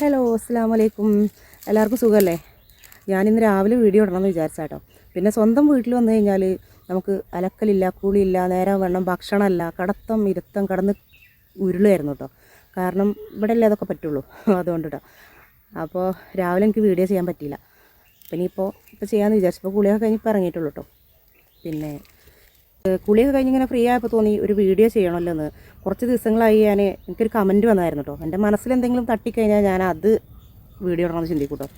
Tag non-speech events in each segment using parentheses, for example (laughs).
Hello അസ്സാം വലൈക്കും എല്ലാവർക്കും സുഖമല്ലേ ഞാനിന്ന് രാവിലെ വീഡിയോ ഇടണമെന്ന് വിചാരിച്ചാട്ടോ പിന്നെ സ്വന്തം വീട്ടിൽ വന്നു കഴിഞ്ഞാൽ നമുക്ക് അലക്കലില്ല കൂളിയില്ല നേരം വേണം ഭക്ഷണമല്ല കടത്തം ഇരുത്തം കടന്ന് ഉരുളുമായിരുന്നു കേട്ടോ കാരണം ഇവിടെ അല്ലേ അതൊക്കെ പറ്റുള്ളൂ (laughs) അതുകൊണ്ട് കേട്ടോ അപ്പോൾ രാവിലെ എനിക്ക് വീഡിയോ ചെയ്യാൻ പറ്റിയില്ല. പിന്നെ ഇപ്പോൾ ഇപ്പോൾ ചെയ്യാമെന്ന് വിചാരിച്ചപ്പോൾ കുളിയൊക്കെ കഴിഞ്ഞ് ഇപ്പോൾ ഇറങ്ങിയിട്ടുള്ളൂ കേട്ടോ പിന്നെ കുളിയൊക്കെ കഴിഞ്ഞ് ഇങ്ങനെ ഫ്രീ ആയപ്പോൾ തോന്നി ഒരു വീഡിയോ ചെയ്യണമല്ലോ എന്ന് കുറച്ച് ദിവസങ്ങളായി ഞാൻ എനിക്കൊരു കമന്റ് വന്നായിരുന്നു കേട്ടോ എന്റെ മനസ്സിൽ എന്തെങ്കിലും തട്ടിക്കഴിഞ്ഞാൽ ഞാൻ അത് വീഡിയോ ഇടണമെന്ന് ചിന്തിക്കും കേട്ടോ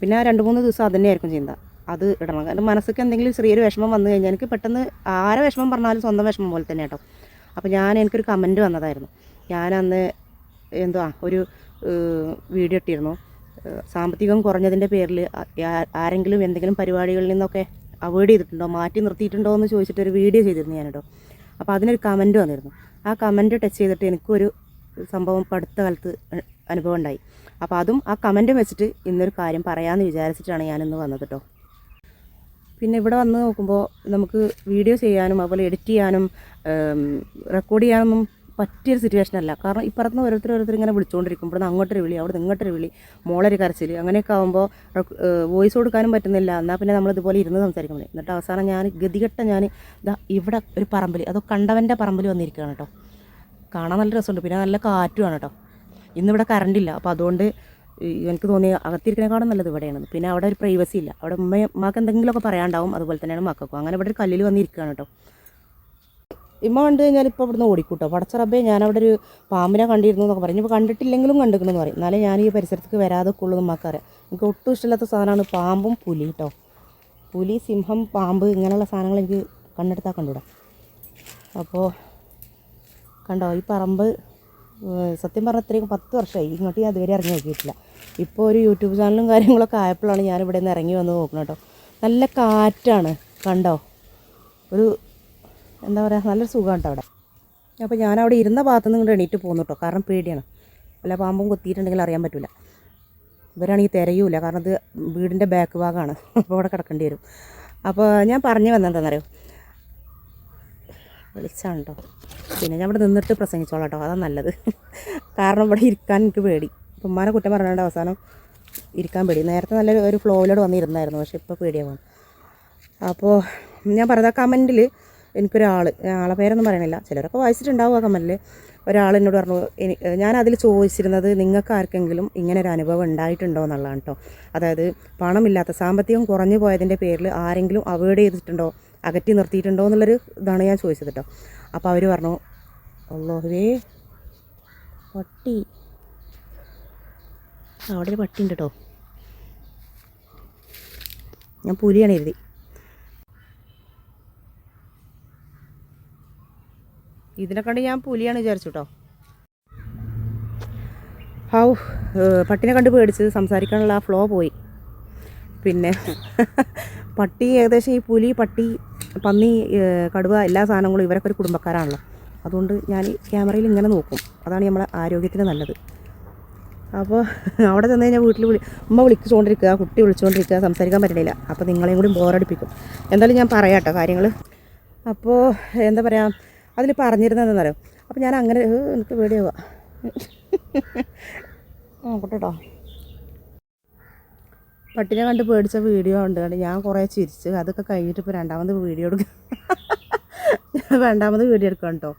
പിന്നെ രണ്ട് മൂന്ന് ദിവസം അത് തന്നെയായിരിക്കും ചിന്ത. അത് ഇടണം. എന്റെ മനസ്സൊക്കെ എന്തെങ്കിലും ചെറിയൊരു വിഷമം വന്നു കഴിഞ്ഞാൽ എനിക്ക് പെട്ടെന്ന് ആരെ വിഷമം പറഞ്ഞാലും സ്വന്തം വിഷമം പോലെ തന്നെ കേട്ടോ അപ്പോൾ ഞാൻ എനിക്കൊരു കമന്റ് വന്നതായിരുന്നു. ഞാൻ അന്ന് എന്തുവാ ഒരു വീഡിയോ ഇട്ടിരുന്നു. സാമ്പത്തികം കുറഞ്ഞതിന്റെ പേരിൽ ആരെങ്കിലും എന്തെങ്കിലും പരിപാടികളിൽ നിന്നൊക്കെ അവോയ്ഡ് ചെയ്തിട്ടുണ്ടോ? മാറ്റി നിർത്തിയിട്ടുണ്ടോ എന്ന് ചോദിച്ചിട്ട് ഒരു വീഡിയോ ചെയ്തിരുന്നു ഞാൻ കേട്ടോ അപ്പോൾ അതിനൊരു കമന്റ് വന്നിരുന്നു. ആ കമന്റ് ടച്ച് ചെയ്തിട്ട് എനിക്കൊരു സംഭവം അടുത്ത കാലത്ത് അനുഭവം ഉണ്ടായി. അപ്പോൾ അതും ആ കമന്റും വെച്ചിട്ട് ഇന്നൊരു കാര്യം പറയാമെന്ന് വിചാരിച്ചിട്ടാണ് ഞാനിന്ന് വന്നത് കേട്ടോ പിന്നെ ഇവിടെ വന്ന് നോക്കുമ്പോൾ നമുക്ക് വീഡിയോ ചെയ്യാനും അതുപോലെ എഡിറ്റ് ചെയ്യാനും റെക്കോർഡ് ചെയ്യാനൊന്നും പറ്റിയൊരു സിറ്റുവേഷൻ അല്ല. കാരണം ഇപ്പുറത്ത് നിന്ന് ഓരോരുത്തർ ഓരോരുത്തർ ഇങ്ങനെ വിളിച്ചുകൊണ്ടിരിക്കും ഇവിടെ നിന്ന് അങ്ങോട്ടൊരു വിളി അവിടെ നിന്ന് ഇങ്ങോട്ടൊരു വിളി മോളൊരു കരച്ചിൽ അങ്ങനെയൊക്കെ ആകുമ്പോൾ വോയിസ് കൊടുക്കാനും പറ്റുന്നില്ല. എന്നാൽ പിന്നെ നമ്മൾ ഇതുപോലെ ഇരുന്ന് സംസാരിക്കാൻ പറ്റും എന്നിട്ട് അവസാനം ഞാൻ ഗതികെട്ട ഞാൻ ഇതാ ഇവിടെ ഒരു പറമ്പിൽ അതോ കണ്ടവന്റെ പറമ്പിൽ വന്നിരിക്കുകയാണ് കേട്ടോ. കാണാൻ നല്ല രസമുണ്ട്. പിന്നെ നല്ല കാറ്റുമാണ് കേട്ടോ. ഇന്നിവിടെ കറണ്ടില്ല അപ്പോൾ അതുകൊണ്ട് എനിക്ക് തോന്നി അകത്തിരിക്കണേക്കാളും നല്ലത് ഇവിടെയാണ്. പിന്നെ അവിടെ ഒരു പ്രൈവസി ഇല്ല. അവിടെ ഉമ്മയും ഉമ്മക്ക് എന്തെങ്കിലുമൊക്കെ പറയാണ്ടാവും അതുപോലെ തന്നെയാണ് മക്കൾക്കും. അങ്ങനെ ഇവിടെ ഒരു കല്ലിൽ വന്നിരിക്കുകയാണ് കേട്ടോ. ഇമ്മ കണ്ടു കഴിഞ്ഞാൽ ഇപ്പോൾ ഇവിടുന്ന് ഓടിക്കൂട്ടോ. പടച്ചറബേ ഞാൻ അവിടെ ഒരു പാമ്പിനെ കണ്ടിരുന്നു എന്നൊക്കെ പറഞ്ഞു ഇപ്പോൾ കണ്ടിട്ടില്ലെങ്കിലും കണ്ടിരിക്കണമെന്ന് പറയും. എന്നാലേ ഞാൻ ഈ പരിസരത്തേക്ക് വരാതെ ഉള്ളൂ നമുക്കറിയാം എനിക്ക് ഒട്ടും ഇഷ്ടമില്ലാത്ത സാധനമാണ് പാമ്പും പുലി കേട്ടോ പുലി സിംഹം പാമ്പ് ഇങ്ങനെയുള്ള സാധനങ്ങൾ എനിക്ക് കണ്ടെടുത്താൽ കണ്ടുവിടാം അപ്പോൾ കണ്ടോ ഈ പറമ്പ് സത്യം പറഞ്ഞാൽ ഇത്രയും പത്ത് വർഷമായി ഇങ്ങോട്ട് ഞാൻ അതുവരെ ഇറങ്ങി നോക്കിയിട്ടില്ല. ഇപ്പോൾ ഒരു യൂട്യൂബ് ചാനലും കാര്യങ്ങളൊക്കെ ആയപ്പോഴാണ് ഞാൻ ഇവിടെ നിന്ന് ഇറങ്ങി വന്ന് നോക്കുന്നത് കേട്ടോ. നല്ല കാറ്റാണ്. കണ്ടോ? ഒരു എന്താ പറയുക നല്ലൊരു സുഖമാണ് കേട്ടോ അവിടെ. അപ്പോൾ ഞാനവിടെ ഇരുന്ന ഭാഗത്ത് നിന്ന് എണീറ്റ് പോകുന്നു കേട്ടോ കാരണം പേടിയാണ്. വല്ല പാമ്പും കൊത്തിയിട്ടുണ്ടെങ്കിൽ അറിയാൻ പറ്റില്ല ഇവരാണെങ്കിൽ തിരയൂല. കാരണം ഇത് വീടിന്റെ ബാക്ക് ഭാഗമാണ് അപ്പോൾ അവിടെ കിടക്കേണ്ടി വരും. അപ്പോൾ ഞാൻ പറഞ്ഞു വന്നെന്താണെന്നറിയോ വിളിച്ചാണ് കേട്ടോ പിന്നെ ഞാൻ ഇവിടെ നിന്നിട്ട് പ്രസംഗിച്ചോളാം കേട്ടോ അതാണ് നല്ലത്. കാരണം ഇവിടെ ഇരിക്കാൻ എനിക്ക് പേടി. ഇപ്പം ഉമ്മാനെ കുറ്റം പറഞ്ഞാണ്ട് അവസാനം ഇരിക്കാൻ പേടി. നേരത്തെ നല്ലൊരു ഒരു ഫ്ലോയിലോട് വന്നിരുന്നായിരുന്നു. പക്ഷേ ഇപ്പോൾ പേടിയാവും അപ്പോൾ ഞാൻ പറഞ്ഞ കമന്റിൽ എനിക്കൊരാൾ ആളെ പേരൊന്നും പറയണില്ല. ചിലരൊക്കെ വായിച്ചിട്ടുണ്ടാവും ആ കമന്റിൽ. ഒരാൾ എന്നോട് പറഞ്ഞു ഞാൻ അതിൽ ചോദിച്ചിരുന്നത് നിങ്ങൾക്ക് ആർക്കെങ്കിലും ഇങ്ങനെ ഒരു അനുഭവം ഉണ്ടായിട്ടുണ്ടോ എന്നുള്ളതാണ് കേട്ടോ അതായത് പണമില്ലാത്ത സാമ്പത്തികം കുറഞ്ഞു പോയതിന്റെ പേരിൽ ആരെങ്കിലും അവോയ്ഡ് ചെയ്തിട്ടുണ്ടോ അകറ്റി നിർത്തിയിട്ടുണ്ടോ എന്നുള്ളൊരു ഇതാണ് ഞാൻ ചോദിച്ചത് കേട്ടോ അപ്പോൾ അവർ പറഞ്ഞു അള്ളാഹുവേ പട്ടി. അവിടെ ഒരു പട്ടി ഉണ്ട് കേട്ടോ ഞാൻ പുലിയാണ് എഴുതി. ഇതിനെ കണ്ട് ഞാൻ പുലിയാണ് വിചാരിച്ചു കേട്ടോ ഹൗ പട്ടിനെ കണ്ട് പേടിച്ച് സംസാരിക്കാനുള്ള ആ ഫ്ലോ പോയി. പിന്നെ (laughs) പട്ടി ഏകദേശം ഈ പുലി പട്ടി പന്നി കടുവ എല്ലാ സാധനങ്ങളും ഇവരൊക്കെ ഒരു കുടുംബക്കാരാണല്ലോ. അതുകൊണ്ട് ഞാൻ ക്യാമറയിൽ ഇങ്ങനെ നോക്കും. അതാണ് നമ്മളെ ആരോഗ്യത്തിന് നല്ലത്. അപ്പോൾ അവിടെ ചെന്ന് കഴിഞ്ഞാൽ വീട്ടിൽ വിളി ഉമ്മ വിളിച്ചുകൊണ്ടിരിക്കുക കുട്ടി വിളിച്ചുകൊണ്ടിരിക്കുക സംസാരിക്കാൻ പറ്റണില്ല. അപ്പോൾ നിങ്ങളെയും കൂടി ബോറടിപ്പിക്കും എന്തായാലും ഞാൻ പറയാം കേട്ടോ കാര്യങ്ങൾ. അപ്പോൾ എന്താ പറയുക അതിൽ പറഞ്ഞിരുന്നതെന്ന് എന്താണെന്നറിയോ അപ്പോൾ ഞാൻ അങ്ങനെ എനിക്ക് പേടിയാവുക ആ കേട്ടോ പട്ടിനെ കണ്ട് പേടിച്ച വീഡിയോ ഉണ്ട്. ഞാൻ കുറേ ചിരിച്ച് അതൊക്കെ കഴിഞ്ഞിട്ട് ഇപ്പോൾ രണ്ടാമത് വീഡിയോ എടുക്കുക ഞാൻ രണ്ടാമത് വീഡിയോ എടുക്കാം കേട്ടോ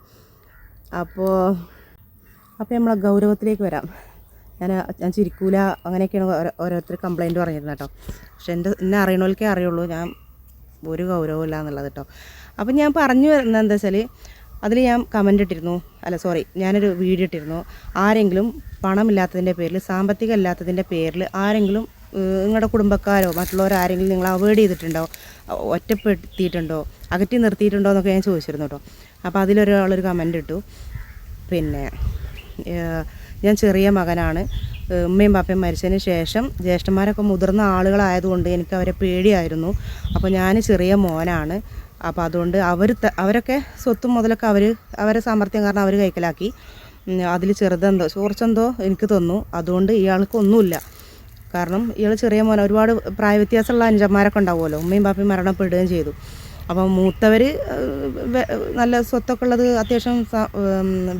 അപ്പോൾ അപ്പോൾ നമ്മളെ ഗൗരവത്തിലേക്ക് വരാം. ഞാൻ ഞാൻ ചിരിക്കൂല അങ്ങനെയൊക്കെയാണ് ഓരോ- ഓരോരുത്തർ കംപ്ലയിന്റ് പറഞ്ഞിരുന്നത് കേട്ടോ പക്ഷെ എന്റെ എന്നെ അറിയണവർക്കേ അറിയുള്ളൂ. ഞാൻ ഒരു ഗൗരവമില്ല എന്നുള്ളത് കേട്ടോ അപ്പം ഞാൻ പറഞ്ഞു വരുന്നത് എന്താ വെച്ചാൽ അതിൽ ഞാൻ കമന്റ് ഇട്ടിരുന്നു. അല്ല സോറി ഞാനൊരു വീഡിയോ ഇട്ടിരുന്നു. ആരെങ്കിലും പണമില്ലാത്തതിന്റെ പേരിൽ സാമ്പത്തികം ഇല്ലാത്തതിന്റെ പേരിൽ ആരെങ്കിലും നിങ്ങളുടെ കുടുംബക്കാരോ മറ്റുള്ളവരോ ആരെങ്കിലും നിങ്ങൾ അവോയ്ഡ് ചെയ്തിട്ടുണ്ടോ? ഒറ്റപ്പെടുത്തിയിട്ടുണ്ടോ? അകറ്റി നിർത്തിയിട്ടുണ്ടോ എന്നൊക്കെ ഞാൻ ചോദിച്ചിരുന്നു കേട്ടോ അപ്പോൾ അതിലൊരാളൊരു കമന്റ് ഇട്ടു. പിന്നെ ഞാൻ ചെറിയ മകനാണ്. ഉമ്മയും പാപ്പയും മരിച്ചതിന് ശേഷം ജ്യേഷ്ഠന്മാരൊക്കെ മുതിർന്ന ആളുകളായതുകൊണ്ട് എനിക്ക് അവരെ പേടിയായിരുന്നു. അപ്പോൾ ഞാൻ ചെറിയ മോനാണ്. അപ്പോൾ അതുകൊണ്ട് അവർ അവരൊക്കെ സ്വത്തും മുതലൊക്കെ അവർ അവരെ സാമർത്ഥ്യം കാരണം അവർ കൈക്കലാക്കി. അതിൽ ചെറുതെന്തോ ചോർച്ചെന്തോ എനിക്ക് തന്നു. അതുകൊണ്ട് ഇയാൾക്കൊന്നുമില്ല കാരണം ഇയാൾ ചെറിയ മോനെ ഒരുപാട് പ്രായവ്യത്യാസമുള്ള അഞ്ചന്മാരൊക്കെ ഉണ്ടാവുമല്ലോ. ഉമ്മയും പാപ്പയും മരണപ്പെടുകയും ചെയ്തു. അപ്പം മൂത്തവർ നല്ല സ്വത്തൊക്കെ ഉള്ളത് അത്യാവശ്യം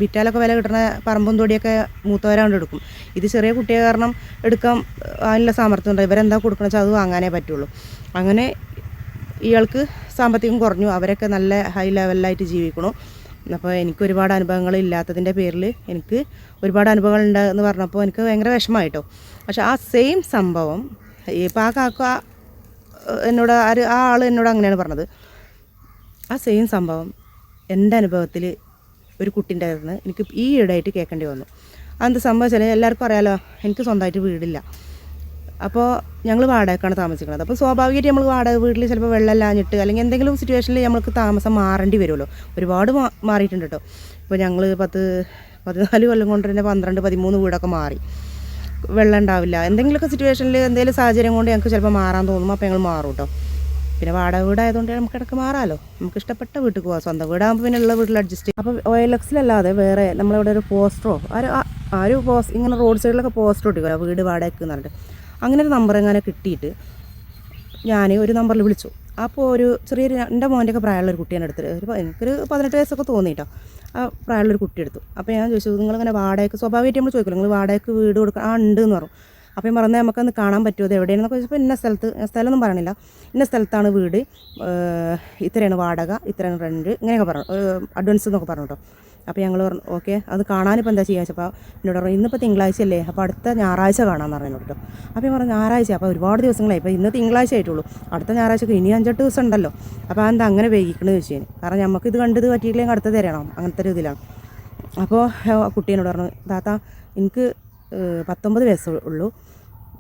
വിറ്റാലൊക്കെ വില കിട്ടുന്ന പറമ്പും തൊടിയൊക്കെ മൂത്തവരാണ്ട് എടുക്കും. ഇത് ചെറിയ കുട്ടിയെ കാരണം എടുക്കാൻ അതിനുള്ള സാമർത്ഥ്യം ഉണ്ട്. ഇവരെന്താ കൊടുക്കണമെന്ന് വെച്ചാൽ അത് വാങ്ങാനേ പറ്റുള്ളൂ. അങ്ങനെ ഇയാൾക്ക് സാമ്പത്തികം കുറഞ്ഞു. അവരൊക്കെ നല്ല ഹൈ ലെവലിലായിട്ട് ജീവിക്കണം. അപ്പോൾ എനിക്ക് ഒരുപാട് അനുഭവങ്ങൾ ഇല്ലാത്തതിന്റെ പേരിൽ എനിക്ക് ഒരുപാട് അനുഭവങ്ങൾ ഉണ്ടെന്ന് പറഞ്ഞപ്പോൾ എനിക്ക് ഭയങ്കര വിഷമമായിട്ടോ. പക്ഷെ ആ സെയിം സംഭവം ഇപ്പോൾ ആ കാക്ക എന്നോട് ആര് ആ ആൾ എന്നോട് അങ്ങനെയാണ് പറഞ്ഞത്. ആ സെയിം സംഭവം എന്റെ അനുഭവത്തിൽ ഒരു കുട്ടീന്റെ നിന്ന് എനിക്ക് ഈ ഇടയായിട്ട് കേൾക്കേണ്ടി വന്നു. അതെന്ത് സംഭവിച്ചാൽ എല്ലാവർക്കും അറിയാലോ എനിക്ക് സ്വന്തമായിട്ട് വീടില്ല. അപ്പോൾ ഞങ്ങൾ വാടകയ്ക്കാണ് താമസിക്കുന്നത് അപ്പോൾ സ്വാഭാവികമായിട്ട് നമ്മൾ വാടക വീട്ടിൽ ചിലപ്പോൾ വെള്ളം അല്ലാഞ്ഞിട്ട് അല്ലെങ്കിൽ എന്തെങ്കിലും സിറ്റുവേഷനിൽ നമ്മൾക്ക് താമസം മാറേണ്ടി വരുമല്ലോ ഒരുപാട് മാറിയിട്ടുണ്ട് കേട്ടോ ഇപ്പോൾ ഞങ്ങൾ പത്ത് പതിനാല് കൊല്ലം കൊണ്ട് തന്നെ പന്ത്രണ്ട് പതിമൂന്ന് വീടൊക്കെ മാറി. വെള്ളം ഉണ്ടാവില്ല. എന്തെങ്കിലുമൊക്കെ സിറ്റുവേഷനിൽ എന്തെങ്കിലും സാഹചര്യം കൊണ്ട് ഞങ്ങൾക്ക് ചിലപ്പോൾ മാറാൻ തോന്നും. അപ്പോൾ ഞങ്ങൾ മാറും കേട്ടോ പിന്നെ വാടക വീടായതുകൊണ്ട് നമുക്ക് ഇടയ്ക്ക് മാറാമല്ലോ നമുക്ക് ഇഷ്ടപ്പെട്ട വീട്ടിൽ പോകാം സ്വന്തം വീടാകുമ്പോൾ പിന്നെ ഉള്ള വീട്ടിൽ അഡ്ജസ്റ്റ് ചെയ്യും. അപ്പോൾ എൽ എക്സിലല്ലാതെ വേറെ നമ്മളിവിടെ ഒരു പോസ്റ്ററോ ആ ഒരു പോസ്റ്റ് ഇങ്ങനെ റോഡ് സൈഡിലൊക്കെ പോസ്റ്റർ ഒട്ടിക്കുമല്ലോ വീട് വാടകയ്ക്ക് എന്ന് പറഞ്ഞിട്ട്. അങ്ങനെ ഒരു നമ്പർ എങ്ങനെ കിട്ടിയിട്ട് ഞാൻ ഒരു നമ്പറിൽ വിളിച്ചു. അപ്പോൾ ഒരു ചെറിയൊരു എന്റെ മോന്റെയൊക്കെ പ്രായമുള്ള ഒരു കുട്ടിയാണ് എടുത്തത്. ഒരു എനിക്കൊരു പതിനെട്ട് വയസ്സൊക്കെ തോന്നി കേട്ടോ ആ പ്രായമുള്ളൊരു കുട്ടി എടുത്തു. അപ്പോൾ ഞാൻ ചോദിച്ചു നിങ്ങളിങ്ങനെ വാടകയ്ക്ക് സ്വാഭാവികമായിട്ട് നമ്മൾ ചോദിക്കില്ല നിങ്ങൾ വാടകയ്ക്ക് വീട് കൊടുക്കുക ആ ഉണ്ട് എന്ന് പറഞ്ഞു അപ്പോൾ ഞാൻ പറഞ്ഞാൽ നമുക്കൊന്ന് കാണാൻ പറ്റുമോ? അത് എവിടെയാണെന്നൊക്കെ ചോദിച്ചപ്പോൾ ഇന്ന സ്ഥലത്ത് സ്ഥലമൊന്നും പറയണില്ല. ഇന്ന സ്ഥലത്താണ് വീട്. ഇത്രയാണ് വാടക ഇത്രയാണ് റെന്റ് ഇങ്ങനെയൊക്കെ പറഞ്ഞു. അഡ്വാൻസ് എന്നൊക്കെ പറഞ്ഞു കേട്ടോ. അപ്പോൾ ഞങ്ങൾ പറഞ്ഞു ഓക്കെ അത് കാണാനിപ്പോൾ എന്താ ചെയ്യുക വെച്ചപ്പോൾ എന്നോട് പറഞ്ഞു ഇന്നിപ്പോൾ തിങ്കളാഴ്ച അല്ലേ അപ്പോൾ അടുത്ത ഞായറാഴ്ച കാണാമെന്ന് പറഞ്ഞു കേട്ടോ. അപ്പോൾ ഞാൻ പറഞ്ഞു ഞായറാഴ്ച അപ്പോൾ ഒരുപാട് ദിവസങ്ങളായി ഇപ്പോൾ ഇന്ന് തിങ്കളാഴ്ച ആയിട്ടുള്ളൂ അടുത്ത ഞായറാഴ്ചക്ക് ഇനി അഞ്ചെട്ട് ദിവസം ഉണ്ടല്ലോ അപ്പോൾ എന്താ അങ്ങനെ വൈകിക്കണമെന്ന് ചോദിച്ചു കാരണം നമുക്ക് ഇത് കണ്ടത് പറ്റിയില്ലെങ്കിൽ അടുത്ത തരണം അങ്ങനത്തെ ഒരു ഇതിലാണ്. അപ്പോൾ കുട്ടി എന്നോട് പറഞ്ഞു താത്ത എനിക്ക് പത്തൊമ്പത് വയസ്സേ ഉള്ളൂ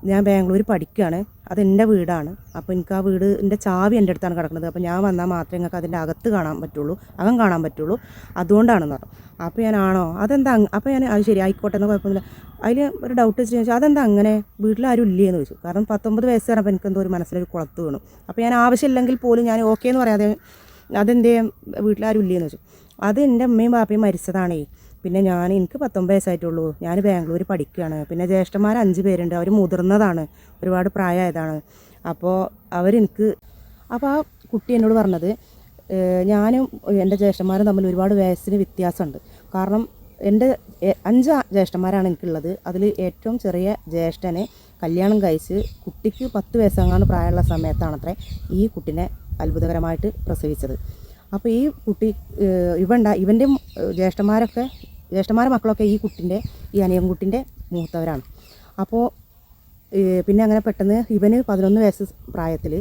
ഞാൻ ബാംഗ്ലൂർ പഠിക്കുകയാണ്. അതെന്റെ വീടാണ്. അപ്പോൾ എനിക്ക് ആ വീടിന്റെ ചാവി എന്റെ അടുത്താണ് കിടക്കുന്നത്. അപ്പോൾ ഞാൻ വന്നാൽ മാത്രമേ നിങ്ങൾക്ക് അതിന്റെ അകത്ത് കാണാൻ പറ്റുള്ളൂ അകം കാണാൻ പറ്റുള്ളൂ. അതുകൊണ്ടാണെന്ന് പറഞ്ഞു. അപ്പോൾ ഞാൻ ആണോ അതെന്താ അപ്പോൾ ഞാൻ അത് ശരി ആയിക്കോട്ടെ എന്ന് കുഴപ്പമൊന്നുമില്ല. അതിൽ ഒരു ഡൗട്ട് വെച്ച് ചോദിച്ചാൽ അതെന്താ അങ്ങനെ? വീട്ടിൽ ആരും ഇല്ലേ എന്ന് ചോദിച്ചു. കാരണം പത്തൊമ്പത് വയസ്സ് കാരണം എനിക്ക് എന്തോ ഒരു മനസ്സിലൊരു കുളത്ത് വീണു. അപ്പോൾ ഞാൻ ആവശ്യമില്ലെങ്കിൽ പോലും ഞാൻ ഓക്കെ എന്ന് പറയാതെ അതെന്തേ? വീട്ടിലാരും ഇല്ലേന്ന് ചോദിച്ചു. അത് എന്റെ അമ്മയും പാപ്പയും മരിച്ചതാണേ. പിന്നെ ഞാൻ എനിക്ക് പത്തൊമ്പത് വയസ്സായിട്ടുള്ളൂ. ഞാൻ ബാംഗ്ലൂർ പഠിക്കുകയാണ്. പിന്നെ ജ്യേഷ്ഠന്മാർ അഞ്ച് പേരുണ്ട്. അവർ മുതിർന്നതാണ്. ഒരുപാട് പ്രായമായതാണ്. അപ്പോൾ അവരെനിക്ക് അപ്പോൾ ആ കുട്ടി എന്നോട് പറഞ്ഞത് ഞാനും എന്റെ ജ്യേഷ്ഠന്മാരും തമ്മിൽ ഒരുപാട് വയസ്സിന് വ്യത്യാസമുണ്ട്. കാരണം എന്റെ അഞ്ച് ജ്യേഷ്ഠന്മാരാണ് എനിക്കുള്ളത്. അതിൽ ഏറ്റവും ചെറിയ ജ്യേഷ്ഠനെ കല്യാണം കഴിച്ച് കുട്ടിക്ക് പത്ത് വയസ്സെങ്ങാണ്ട് പ്രായമുള്ള സമയത്താണത്രേ ഈ കുട്ടിനെ അത്ഭുതകരമായിട്ട് പ്രസവിച്ചത്. അപ്പോൾ ഈ കുട്ടി ഇവണ്ട ഇവന്റെ ജ്യേഷ്ഠന്മാരൊക്കെ ജ്യേഷ്ഠന്മാരുടെ മക്കളൊക്കെ ഈ കുട്ടിന്റെ ഈ അനിയൻകുട്ടിന്റെ മൂത്തവരാണ്. അപ്പോൾ പിന്നെ അങ്ങനെ പെട്ടെന്ന് ഇവന് പതിനൊന്ന് വയസ്സ് പ്രായത്തിൽ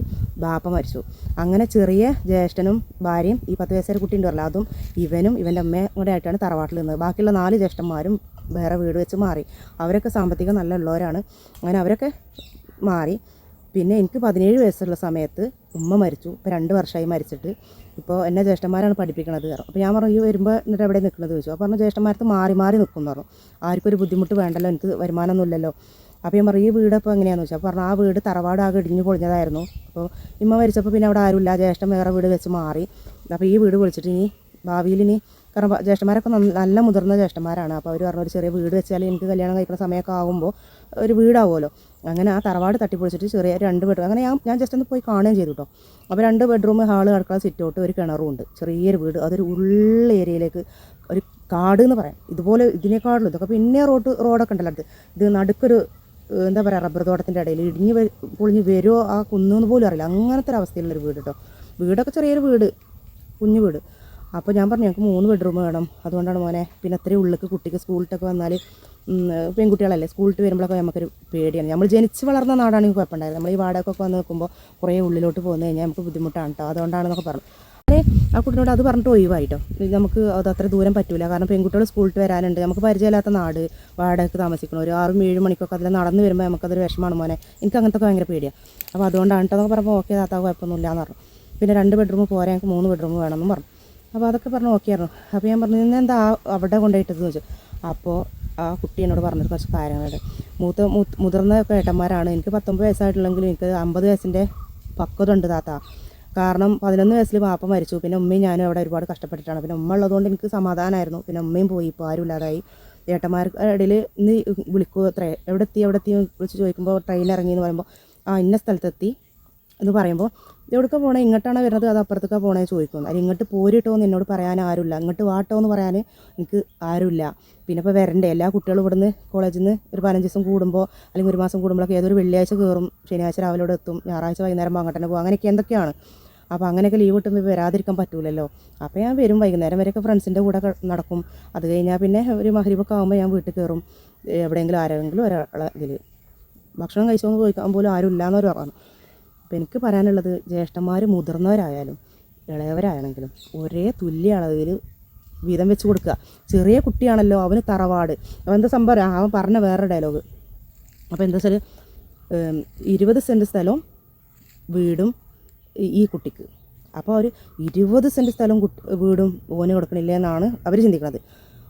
ബാപ്പ മരിച്ചു. അങ്ങനെ ചെറിയ ജ്യേഷ്ഠനും ഭാര്യയും ഈ പത്ത് വയസ്സായ കുട്ടി ഉണ്ട് പറഞ്ഞില്ല. അതും ഇവനും ഇവന്റെ അമ്മയും കൂടെ ആയിട്ടാണ് തറവാട്ടിൽ നിന്നത്. ബാക്കിയുള്ള നാല് ജ്യേഷ്ഠന്മാരും വേറെ വീട് വെച്ച് മാറി. അവരൊക്കെ സാമ്പത്തികം നല്ല ഉള്ളവരാണ്. അങ്ങനെ അവരൊക്കെ മാറി. പിന്നെ എനിക്ക് പതിനേഴ് വയസ്സുള്ള സമയത്ത് ഉമ്മ മരിച്ചു. ഇപ്പോൾ രണ്ട് വർഷമായി മരിച്ചിട്ട്. ഇപ്പോൾ എന്നെ ജ്യേഷ്ഠന്മാരാണ് പഠിപ്പിക്കണത്. കാരണം അപ്പോൾ ഞാൻ പറഞ്ഞു വരുമ്പോൾ എന്നിട്ട് എവിടെ നിൽക്കുന്നത് ചോദിച്ചു. അപ്പോൾ പറഞ്ഞു ജ്യേഷ്ഠന്മാരത്ത് മാറി മാറി നിൽക്കും എന്ന് പറഞ്ഞു. ആർക്കും ഒരു ബുദ്ധിമുട്ട് വേണ്ടല്ലോ എനിക്ക് വരുമാനമൊന്നുമില്ലല്ലോ അപ്പോൾ ഞാൻ പറഞ്ഞു ഈ വീട് ഇപ്പോൾ എങ്ങനെയാണെന്ന് അപ്പോൾ പറഞ്ഞു ആ വീട് തറവാട് ഇടിഞ്ഞു പൊളിഞ്ഞതായിരുന്നു. അപ്പോൾ ഇമ്മ മരിച്ചപ്പോൾ പിന്നെ അവിടെ ആരുമില്ല. ജ്യേഷ്ഠൻ വേറെ വീട് വെച്ച് മാറി. അപ്പോൾ ഈ വീട് പൊളിച്ചിട്ട് ഇനി ഭാവിയിൽ ഇനി കാരണം ജ്യേഷ്ഠന്മാരൊക്കെ നല്ല മുതിർന്ന ജ്യേഷ്ഠന്മാരാണ്. അപ്പോൾ അവർ പറഞ്ഞു ഒരു ചെറിയ വീട് വെച്ചാൽ എനിക്ക് കല്യാണം കഴിക്കുന്ന സമയമൊക്കെ ആകുമ്പോൾ ഒരു വീടാവുമല്ലോ. അങ്ങനെ ആ തറവാട് തട്ടിപ്പൊളിച്ചിട്ട് ചെറിയ രണ്ട് ബെഡ്റൂം അങ്ങനെ ഞാൻ ഞാൻ ജസ്റ്റ് ഒന്ന് പോയി കാണുകയും ചെയ്തു കേട്ടോ അപ്പോൾ രണ്ട് ബെഡ്റൂം ഹാൾ അടുക്കള സിറ്റൗട്ട് ഒരു കിണറും ഉണ്ട്. ചെറിയൊരു വീട്. അതൊരു ഉള്ള ഏരിയയിലേക്ക് ഒരു കാട് എന്ന് പറയാം. ഇതുപോലെ ഇതിനേക്കാളും ഇതൊക്കെ പിന്നെ റോഡ് റോഡൊക്കെ ഉണ്ടല്ലോ അടുത്ത്. ഇത് നടുക്കൊരു എന്താ പറയുക റബ്ബർ തോട്ടത്തിന്റെ ഇടയിൽ ഇടിഞ്ഞ് പൊളിഞ്ഞ് വരുമോ ആ കുന്നെന്ന് പോലും അറിയില്ല. അങ്ങനത്തെ ഒരു അവസ്ഥയിലുള്ളൊരു വീട് കേട്ടോ വീടൊക്കെ ചെറിയൊരു വീട് കുഞ്ഞു വീട്. അപ്പോൾ ഞാൻ പറഞ്ഞു ഞങ്ങൾക്ക് മൂന്ന് ബെഡ്റൂം വേണം. അതുകൊണ്ടാണ് മോനെ പിന്നെ അത്രയും ഉള്ളിലേക്ക് കുട്ടിക്ക് സ്കൂളിലൊക്കെ വന്നാൽ പെൺകുട്ടികളല്ലേ സ്കൂളിട്ട് വരുമ്പോഴൊക്കെ നമുക്കൊരു പേടിയാണ്. നമ്മൾ ജനിച്ച് വളർന്ന നാടാണെങ്കിൽ കുഴപ്പമുണ്ടായിരുന്നു നമ്മൾ ഈ വാടകയൊക്കെ വന്ന് നിൽക്കുമ്പോൾ കുറേ ഉള്ളിലോട്ട് പോകുന്ന കഴിഞ്ഞാൽ നമുക്ക് ബുദ്ധിമുട്ടാണ് കേട്ടോ അതുകൊണ്ടാണെന്നൊക്കെ പറഞ്ഞു. അതെ ആ കുട്ടിനോട് അത് പറഞ്ഞിട്ട് ഒഴിവായിട്ടോ. നമുക്ക് അത് അത്ര ദൂരം പറ്റില്ല കാരണം പെൺകുട്ടികൾ സ്കൂളിൽ വരാനുണ്ട്. നമുക്ക് പരിചയമില്ലാത്ത നാട് വാടകയ്ക്ക് താമസിക്കണം ഒരു ആറും ഏഴ് മണിക്കൊക്കെ അതിൽ നടന്ന് വരുമ്പോൾ നമുക്കതൊരു വിഷമമാണ് മോനെ. എനിക്ക് അങ്ങനത്തെ ഭയങ്കര പേടിയാണ് അപ്പോൾ അതുകൊണ്ടാണ് കേട്ടോ എന്നൊക്കെ പറഞ്ഞപ്പോൾ ഓക്കെ താത്ത കുഴപ്പമൊന്നുമില്ല എന്ന് പറഞ്ഞു. പിന്നെ രണ്ട് ബെഡ്റൂം പോരാ എനിക്ക് മൂന്ന് ബെഡ്റൂം വേണമെന്നും പറഞ്ഞു. അപ്പോൾ അതൊക്കെ പറഞ്ഞ് ഓക്കെ അപ്പോൾ ഞാൻ പറഞ്ഞു ഇന്ന് എന്താ അവിടെ കൊണ്ടുപോയിട്ടതെന്ന് ചോദിച്ചു. അപ്പോൾ ആ കുട്ടി എന്നോട് പറഞ്ഞത് കുറച്ച് കാര്യങ്ങളുണ്ട് മൂത്ത മുതിർന്ന ഏട്ടന്മാരാണ്. എനിക്ക് പത്തൊമ്പത് വയസ്സായിട്ടുള്ളെങ്കിലും എനിക്ക് അമ്പത് വയസ്സിന്റെ പക്വത ഉണ്ട് താത്ത. കാരണം പതിനൊന്ന് വയസ്സിൽ പാപ്പ മരിച്ചു. പിന്നെ ഉമ്മയും ഞാനും അവിടെ ഒരുപാട് കഷ്ടപ്പെട്ടിട്ടാണ്. പിന്നെ ഉമ്മ ഉള്ളതുകൊണ്ട് എനിക്ക് സമാധാനമായിരുന്നു പിന്നെ ഉമ്മയും പോയി. ഇപ്പോൾ ആരും ഇല്ലാതായി. ഏട്ടന്മാർക്ക് ഇടയിൽ ഇന്ന് വിളിക്കുമോ അത്രേ എവിടെ എത്തി എവിടെ എത്തി വിളിച്ച് ചോദിക്കുമ്പോൾ ട്രെയിൻ ഇറങ്ങി എന്ന് പറയുമ്പോൾ ആ ഇന്ന സ്ഥലത്തെത്തി. എന്ന് പറയുമ്പോൾ എവിടേക്കാ പോണേ? ഇങ്ങോട്ടാണ് വരുന്നത് അത് അപ്പുറത്തേക്കാണ് പോണേ ചോദിക്കും അത് ഇങ്ങോട്ട് പോരിട്ടോ എന്ന് എന്നോട് പറയാൻ ആരുമില്ല. ഇങ്ങോട്ട് വാട്ടോ എന്ന് പറയാൻ എനിക്ക് ആരുമില്ല. പിന്നെ ഇപ്പോൾ വരണ്ടേ? എല്ലാ കുട്ടികളും ഇവിടുന്ന് കോളേജിൽ നിന്ന് ഒരു പതിനഞ്ച് ദിവസം കൂടുമ്പോൾ അല്ലെങ്കിൽ ഒരു മാസം കൂടുമ്പോഴൊക്കെ ഏതൊരു വെള്ളിയാഴ്ച കയറും ശനിയാഴ്ച രാവിലെ ഇവിടെ എത്തും. ഞായറാഴ്ച വൈകുന്നേരം അങ്ങോട്ട് തന്നെ പോകും. അങ്ങനെയൊക്കെ എന്തൊക്കെയാണ്? അപ്പോൾ അങ്ങനെയൊക്കെ ലീവ് കിട്ടുമ്പോൾ വരാതിരിക്കാൻ പറ്റൂലല്ലോ. അപ്പോൾ ഞാൻ വരും. വൈകുന്നേരം വരെയൊക്കെ ഫ്രണ്ട്സിന്റെ കൂടെ നടക്കും. അത് കഴിഞ്ഞാൽ പിന്നെ ഒരു മഹരിബൊക്കെ ആകുമ്പോൾ ഞാൻ വീട്ടിൽ കയറും എവിടെയെങ്കിലും ആരെങ്കിലും ഒരാളെ ഇതിൽ ഭക്ഷണം കഴിച്ചോന്ന് ചോദിക്കാൻ പോലും ആരും ഇല്ലയെന്നൊരു പറഞ്ഞു അപ്പോൾ എനിക്ക് പറയാനുള്ളത് ജ്യേഷ്ഠന്മാർ മുതിർന്നവരായാലും ഇളയവരാണെങ്കിലും ഒരേ തുല്യ അളവിൽ വീതം വെച്ച് കൊടുക്കുക. ചെറിയ കുട്ടിയാണല്ലോ അവന് തറവാട്. അവൻ എന്താ സംഭവം? അവൻ പറഞ്ഞ വേറെ ഡയലോഗ് അപ്പോൾ എന്താ വെച്ചാൽ ഇരുപത് സെന്റ് സ്ഥലവും വീടും ഈ- കുട്ടിക്ക്. അപ്പോൾ അവർ ഇരുപത് സെന്റ് സ്ഥലവും വീടും ഓന് കൊടുക്കണില്ല എന്നാണ് അവർ ചിന്തിക്കുന്നത്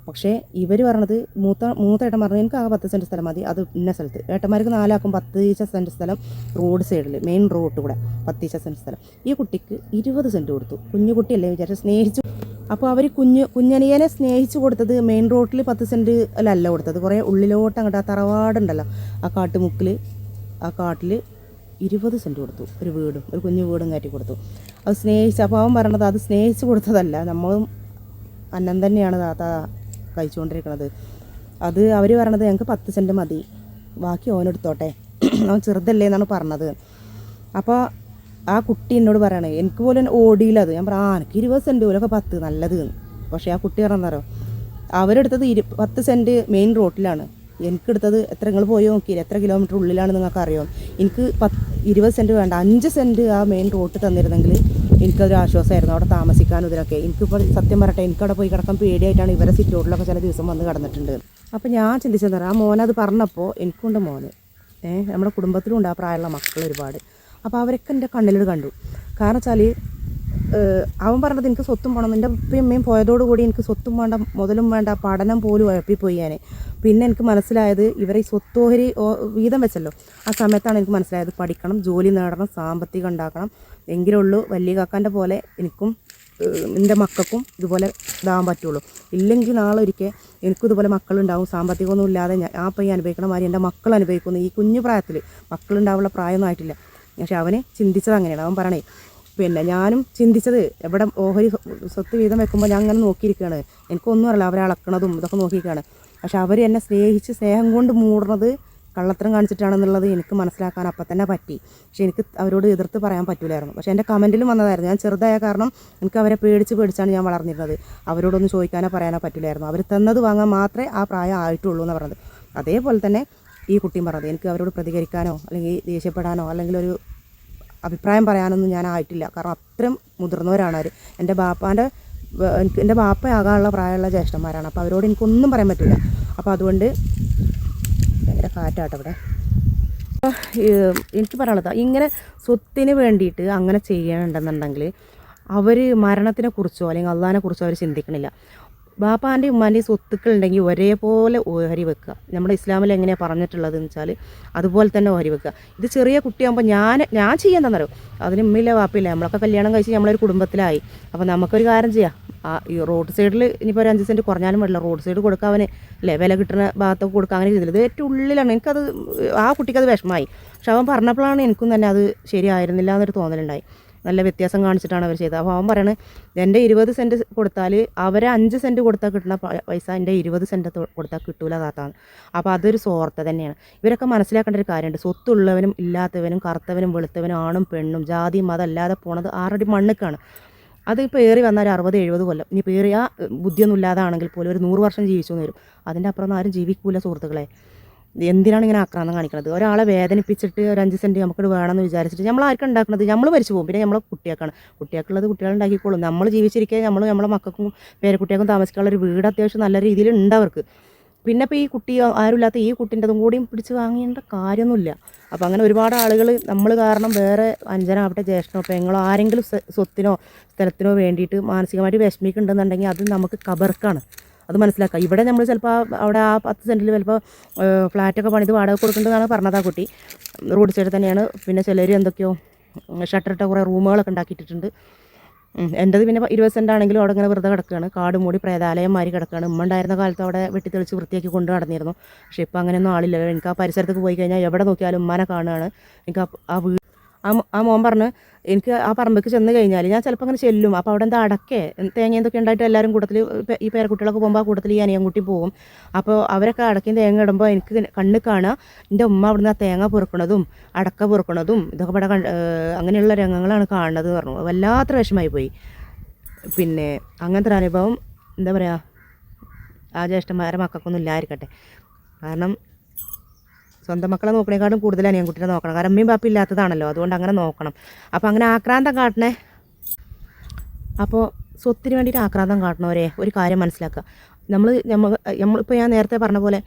പക്ഷേ ഇവർ പറഞ്ഞത് മൂത്ത മൂത്ത ഏട്ടൻ പറഞ്ഞു എനിക്ക് ആ പത്ത് സെന്റ് സ്ഥലം മതി. അത് ഇന്ന സ്ഥലത്ത്. ഏട്ടന്മാർക്ക് നാലാക്കും പത്തീച്ച സെന്റ് സ്ഥലം റോഡ് സൈഡിൽ മെയിൻ റോഡ് കൂടെ പത്തീച്ച സെന്റ് സ്ഥലം. ഈ കുട്ടിക്ക് ഇരുപത് സെന്റ് കൊടുത്തു. കുഞ്ഞു കുട്ടിയല്ലേ വിചാരിച്ചു സ്നേഹിച്ചു. അപ്പോൾ അവർ കുഞ്ഞു കുഞ്ഞനിയനെ സ്നേഹിച്ചു കൊടുത്തത് മെയിൻ റോഡിൽ പത്ത് സെന്റ് അല്ല കൊടുത്തത്. കുറേ ഉള്ളിലോട്ട് അങ്ങോട്ട് ആ തറവാടുണ്ടല്ലോ. ആ കാട്ടുമുക്കിൽ ആ കാട്ടിൽ ഇരുപത് സെന്റ് കൊടുത്തു. ഒരു വീടും ഒരു കുഞ്ഞു വീടും കയറ്റി കൊടുത്തു. അത് സ്നേഹിച്ച് അപ്പോൾ അവൻ പറഞ്ഞത് അത് സ്നേഹിച്ച് കൊടുത്തതല്ല. നമ്മളും അന്നം തന്നെയാണ് താത്ത കഴിച്ചുകൊണ്ടിരിക്കുന്നത് അത് അവർ പറഞ്ഞത് ഞങ്ങൾക്ക് പത്ത് സെന്റ് മതി. ബാക്കി ഓനെടുത്തോട്ടെ (clears throat) അവൻ ചെറുതല്ലേ എന്നാണ് പറഞ്ഞത്. അപ്പോൾ ആ കുട്ടി എന്നോട് പറയണേ എനിക്ക് പോലും ഓടിയില്ലത് ഞാൻ പറഞ്ഞു ആ എനിക്ക് ഇരുപത് സെന്റ് പോലൊക്കെ പത്ത് നല്ലത്. പക്ഷേ ആ കുട്ടി പറഞ്ഞാരോ അവരെടുത്തത് ഇരു പത്ത് സെന്റ് മെയിൻ റോട്ടിലാണ്. എനിക്കെടുത്തത് എത്ര നിങ്ങൾ പോയി നോക്കിയില്ല? എത്ര കിലോമീറ്റർ ഉള്ളിലാണ് നിങ്ങൾക്ക് അറിയാം? എനിക്ക് പത്ത് ഇരുപത് സെന്റ് വേണ്ട. അഞ്ച് സെന്റ് ആ മെയിൻ റോട്ട് തന്നിരുന്നെങ്കിൽ എനിക്കതൊരു ആശ്വാസമായിരുന്നു. അവിടെ താമസിക്കാനും ഇതിനൊക്കെ എനിക്കിപ്പോൾ സത്യം പറയട്ടെ എനിക്കവിടെ പോയി കിടക്കാൻ പേടിയായിട്ടാണ് ഇവരെ സിറ്റ് റോഡിലൊക്കെ ചില ദിവസം വന്ന് കിടന്നിട്ടുണ്ട്. അപ്പോൾ ഞാൻ ചിന്തിച്ചത് ആ മോനത് പറഞ്ഞപ്പോൾ എനിക്കുണ്ട് മോന്. ഏഹ് നമ്മുടെ കുടുംബത്തിലും ഉണ്ട് ആ പ്രായമുള്ള മക്കൾ ഒരുപാട്. അപ്പോൾ അവരൊക്കെ എന്റെ കണ്ണിൽ കണ്ടു. കാരണം വെച്ചാൽ അവൻ പറഞ്ഞത് എനിക്ക് സ്വത്തും വേണം. എന്റെ ഉപ്പയും അമ്മയും പോയതോടുകൂടി എനിക്ക് സ്വത്തും വേണ്ട മുതലും വേണ്ട പഠനം പോലും ഉഴപ്പിപ്പോയി ഞാൻ. പിന്നെ എനിക്ക് മനസ്സിലായത് ഇവരെ ഈ സ്വത്തോഹരി വീതം വെച്ചല്ലോ. ആ സമയത്താണ് എനിക്ക് മനസ്സിലായത് പഠിക്കണം ജോലി നേടണം സാമ്പത്തികം ഉണ്ടാക്കണം എങ്കിലേ ഉള്ളൂ വലിയ കാക്കാന്റെ പോലെ എനിക്കും എന്റെ മക്കൾക്കും ഇതുപോലെ ഇതാകാൻ പറ്റുള്ളൂ. ഇല്ലെങ്കിൽ നാളെ ഒരിക്കൽ എനിക്കും ഇതുപോലെ മക്കളുണ്ടാവും. സാമ്പത്തികമൊന്നും ഇല്ലാതെ ഞാൻ ആ പയ്യൻ അനുഭവിക്കണ മാതിരി എന്റെ മക്കൾ അനുഭവിക്കുന്നു. ഈ കുഞ്ഞു പ്രായത്തിൽ മക്കളുണ്ടാവുള്ള പ്രായമൊന്നും ആയിട്ടില്ല. പക്ഷെ അവനെ ചിന്തിച്ചത് അങ്ങനെയാണ്. അവൻ പറയണേ പിന്നെ ഞാനും ചിന്തിച്ചത് എവിടെ ഓഹരി സ്വ- സ്വത്ത് വീതം വെക്കുമ്പോൾ ഞാൻ അങ്ങനെ നോക്കിയിരിക്കുകയാണ്. എനിക്കൊന്നും അറിയില്ല. അവരെ അളക്കണതും ഇതൊക്കെ നോക്കിയിരിക്കുകയാണ്. പക്ഷെ അവർ എന്നെ സ്നേഹിച്ച് സ്നേഹം കൊണ്ട് മൂടുന്നത് കള്ളത്തരം കാണിച്ചിട്ടാണെന്നുള്ളത് എനിക്ക് മനസ്സിലാക്കാൻ അപ്പം തന്നെ പറ്റി. പക്ഷെ എനിക്ക് അവരോട് എതിർത്ത് പറയാൻ പറ്റില്ലായിരുന്നു പക്ഷേ എന്റെ കമന്റിലും വന്നതായിരുന്നു. ഞാൻ ചെറുതായ കാരണം എനിക്ക് അവരെ പേടിച്ച് പേടിച്ചാണ് ഞാൻ വളർന്നിരുന്നത്. അവരോടൊന്നും ചോദിക്കാനോ പറയാനോ പറ്റില്ലായിരുന്നു. അവർ തന്നത് വാങ്ങാൻ മാത്രമേ ആ പ്രായം ആയിട്ടുള്ളൂ എന്ന് പറഞ്ഞത്. അതേപോലെ തന്നെ ഈ കുട്ടിയും പറഞ്ഞത്. എനിക്ക് അവരോട് പ്രതികരിക്കാനോ അല്ലെങ്കിൽ ദേഷ്യപ്പെടാനോ അല്ലെങ്കിൽ ഒരു അഭിപ്രായം പറയാനൊന്നും ഞാൻ ആയിട്ടില്ല. കാരണം അത്രയും മുതിർന്നവരാണ് അവർ എന്റെ ബാപ്പാന്റെ എനിക്ക് എന്റെ ബാപ്പയാകാനുള്ള പ്രായമുള്ള ജ്യേഷ്ഠന്മാരാണ്. അപ്പോൾ അവരോട് എനിക്കൊന്നും പറയാൻ പറ്റില്ല. അപ്പോൾ അതുകൊണ്ട് ഭയങ്കര കാറ്റാട്ടോ ഇവിടെ. എനിക്ക് പറയാനുള്ളത് ഇങ്ങനെ സ്വത്തിന് വേണ്ടിയിട്ട് അങ്ങനെ ചെയ്യണമെന്നുണ്ടെങ്കിൽ അവർ മരണത്തിനെ കുറിച്ചോ അല്ലെങ്കിൽ അള്ളാഹിനെ കുറിച്ചോ അവർ ചിന്തിക്കണില്ല. ബാപ്പാന്റെ ഉമ്മാന്റെയും സ്വത്തുക്കൾ ഉണ്ടെങ്കിൽ ഒരേപോലെ ഓഹരി വെക്കുക. നമ്മുടെ ഇസ്ലാമിൽ എങ്ങനെയാണ് പറഞ്ഞിട്ടുള്ളത് എന്ന് വെച്ചാൽ അതുപോലെ തന്നെ ഓഹരി വെക്കുക. ഇത് ചെറിയ കുട്ടിയാകുമ്പോൾ ഞാൻ ഞാൻ ചെയ്യാൻ തന്നറിയോ അതിന് ഉമ്മയില്ല വാപ്പില്ല നമ്മളൊക്കെ കല്യാണം കഴിച്ച് നമ്മളൊരു കുടുംബത്തിലായി. അപ്പോൾ നമുക്കൊരു കാര്യം ചെയ്യാം. ആ ഈ റോഡ് സൈഡിൽ ഇനിയിപ്പോൾ ഒരു അഞ്ച് സെന്റ് കുറഞ്ഞാലും വേണ്ടില്ല റോഡ് സൈഡ് കൊടുക്കാവന് അല്ലേ വില കിട്ടുന്ന ഭാഗത്തൊക്കെ കൊടുക്കുക അങ്ങനെ ചെയ്തില്ല ഇത് ഏറ്റവും ഉള്ളിലാണ്. എനിക്കത് ആ കുട്ടിക്കത് വിഷമമായി. പക്ഷെ അവൻ പറഞ്ഞപ്പോഴാണ് എനിക്കും തന്നെ അത് ശരിയായിരുന്നില്ല എന്നൊരു തോന്നലുണ്ടായി. നല്ല വ്യത്യാസം കാണിച്ചിട്ടാണ് അവർ ചെയ്തത്. അപ്പോൾ അവൻ പറയണത് എന്റെ ഇരുപത് സെന്റ് കൊടുത്താൽ അവരെ അഞ്ച് സെന്റ് കൊടുത്താൽ കിട്ടുന്ന പൈസ എന്റെ ഇരുപത് സെന്റ് കൊടുത്താൽ കിട്ടൂല കാത്താണ് അപ്പോൾ അതൊരു സ്വാർത്ഥ തന്നെയാണ്. ഇവരൊക്കെ മനസ്സിലാക്കേണ്ട ഒരു കാര്യമുണ്ട്. സ്വത്തുള്ളവനും ഇല്ലാത്തവനും കറുത്തവനും വെളുത്തവനും ആണും പെണ്ണും ജാതിയും അല്ലാതെ പോണത് ആറടി മണ്ണുക്കാണ്. അതിപ്പോൾ ഏറി വന്നാൽ അറുപത് എഴുപത് കൊല്ലം. ഇനി ഇപ്പോൾ ഏറിയ ബുദ്ധിയൊന്നും ഇല്ലാതാണെങ്കിൽ പോലും ഒരു നൂറ് വർഷം ജീവിച്ചു എന്ന് വരും. അതിന്റെ അപ്പുറം ആരും ജീവിക്കൂല സുഹൃത്തുക്കളെ. എന്തിനാണ് ഇങ്ങനെ ആക്രാന്തം കാണിക്കുന്നത് ഒരാളെ വേദനിപ്പിച്ചിട്ട് ഒരു അഞ്ച് സെന്റ് നമുക്കിത് വേണമെന്ന് വിചാരിച്ചിട്ട് നമ്മൾ ആർക്കും ഉണ്ടാക്കുന്നത് നമ്മൾ മരിച്ചു പോകും. പിന്നെ നമ്മളെ കുട്ടിയാക്കാണ്. കുട്ടികൾക്കുള്ളത് കുട്ടികൾ ഉണ്ടാക്കിക്കോളും നമ്മൾ ജീവിച്ചിരിക്കുക നമ്മൾ നമ്മളെ മക്കൾക്കും പേരക്കുട്ടികൾക്കും താമസിക്കാനുള്ള ഒരു വീട് അത്യാവശ്യം നല്ല രീതിയിൽ ഉണ്ട് അവർക്ക്. പിന്നെ ഇപ്പോൾ ഈ കുട്ടി ആരുമില്ലാത്ത ഈ കുട്ടിന്റെതും കൂടിയും പിടിച്ച് വാങ്ങേണ്ട കാര്യമൊന്നുമില്ല. അപ്പോൾ അങ്ങനെ ഒരുപാട് ആളുകൾ നമ്മൾ കാരണം വേറെ അഞ്ചനാവട്ടെ ജ്യേഷ്ഠനോ പെങ്ങളോ ആരെങ്കിലും സ്വ- സ്വത്തിനോ സ്ഥലത്തിനോ വേണ്ടിയിട്ട് മാനസികമായിട്ട് വിഷമിക്കുന്നുണ്ടെന്നുണ്ടെങ്കിൽ അത് നമുക്ക് കബർക്കാണ്. അത് മനസ്സിലാക്കുക ഇവിടെ നമ്മൾ ചിലപ്പോൾ അവിടെ ആ പത്ത് സെന്റിൽ ചിലപ്പോൾ ഫ്ലാറ്റൊക്കെ പണിത് വാടക കൊടുക്കേണ്ടതാണ് പറഞ്ഞത് ആ കുട്ടി. റോഡ് സൈഡിൽ തന്നെയാണ്. പിന്നെ ചിലർ എന്തൊക്കെയോ ഷട്ടറിട്ട കുറേ റൂമുകളൊക്കെ ഉണ്ടാക്കിയിട്ടുണ്ട്. എന്റെത് പിന്നെ ഇരുപത് സെന്റ് ആണെങ്കിലും അവിടെ ഇങ്ങനെ വെറുതെ കിടക്കുകയാണ് കാട് മൂടി പ്രേതാലയം മാറി കിടക്കുകയാണ് ഉമ്മ ഉണ്ടായിരുന്ന കാലത്ത് അവിടെ വെട്ടിത്തെളിച്ച് വൃത്തിയാക്കി കൊണ്ട് നടന്നിരുന്നു. പക്ഷേ ഇപ്പോൾ അങ്ങനെയൊന്നും ആളില്ലല്ലോ എനിക്ക് ആ പരിസരത്തേക്ക് പോയി കഴിഞ്ഞാൽ എവിടെ നോക്കിയാലും ഉമ്മാനെ കാണുകയാണ്. എനിക്ക് ആ- ആ വീ ആ മോൻ പറഞ്ഞു എനിക്ക് ആ പറമ്പേക്ക് ചെന്ന് കഴിഞ്ഞാൽ ഞാൻ ചിലപ്പോൾ അങ്ങനെ ചെല്ലും. അപ്പോൾ അവിടെ എന്താ അടക്കേ? തേങ്ങ എന്തൊക്കെ ഉണ്ടായിട്ട് എല്ലാവരും കൂട്ടത്തിൽ ഈ പേരക്കുട്ടികളൊക്കെ പോകുമ്പോൾ ആ കൂട്ടത്തിൽ ഈ അനിയൻകുട്ടി പോകും അപ്പോൾ അവരൊക്കെ അടക്കയും തേങ്ങ ഇടുമ്പോൾ എനിക്ക് കണ്ണ് കാണുക എന്റെ ഉമ്മ അവിടുന്ന് ആ തേങ്ങ പുറക്കണതും അടക്ക പുറക്കണതും ഇതൊക്കെ ഇവിടെ അങ്ങനെയുള്ള രംഗങ്ങളാണ് കാണുന്നത് പറഞ്ഞു. വല്ലാത്ത വിഷമായി പോയി. പിന്നെ അങ്ങനത്തെ ഒരു അനുഭവം എന്താ പറയുക ആ ജ്യേഷ്ഠന്മാരെ മക്കൾക്കൊന്നും ഇല്ലായിരിക്കട്ടെ. കാരണം സ്വന്തം മക്കളെ നോക്കണേക്കാളും കൂടുതൽ അനിയൻകുട്ടിനെ നോക്കണം. കാരണം അമ്മയും പാപ്പയും ഇല്ലാത്തതാണല്ലോ. അതുകൊണ്ട് അങ്ങനെ നോക്കണം. അപ്പോൾ അങ്ങനെ ആക്രാന്തം കാട്ടണേ. അപ്പോൾ സ്വത്തിന് വേണ്ടിയിട്ട് ആക്രാന്തം കാട്ടണവരെ ഒരു കാര്യം മനസ്സിലാക്കുക നമ്മൾ നമ്മൾ നമ്മളിപ്പോൾ ഞാൻ നേരത്തെ പറഞ്ഞ പോലെ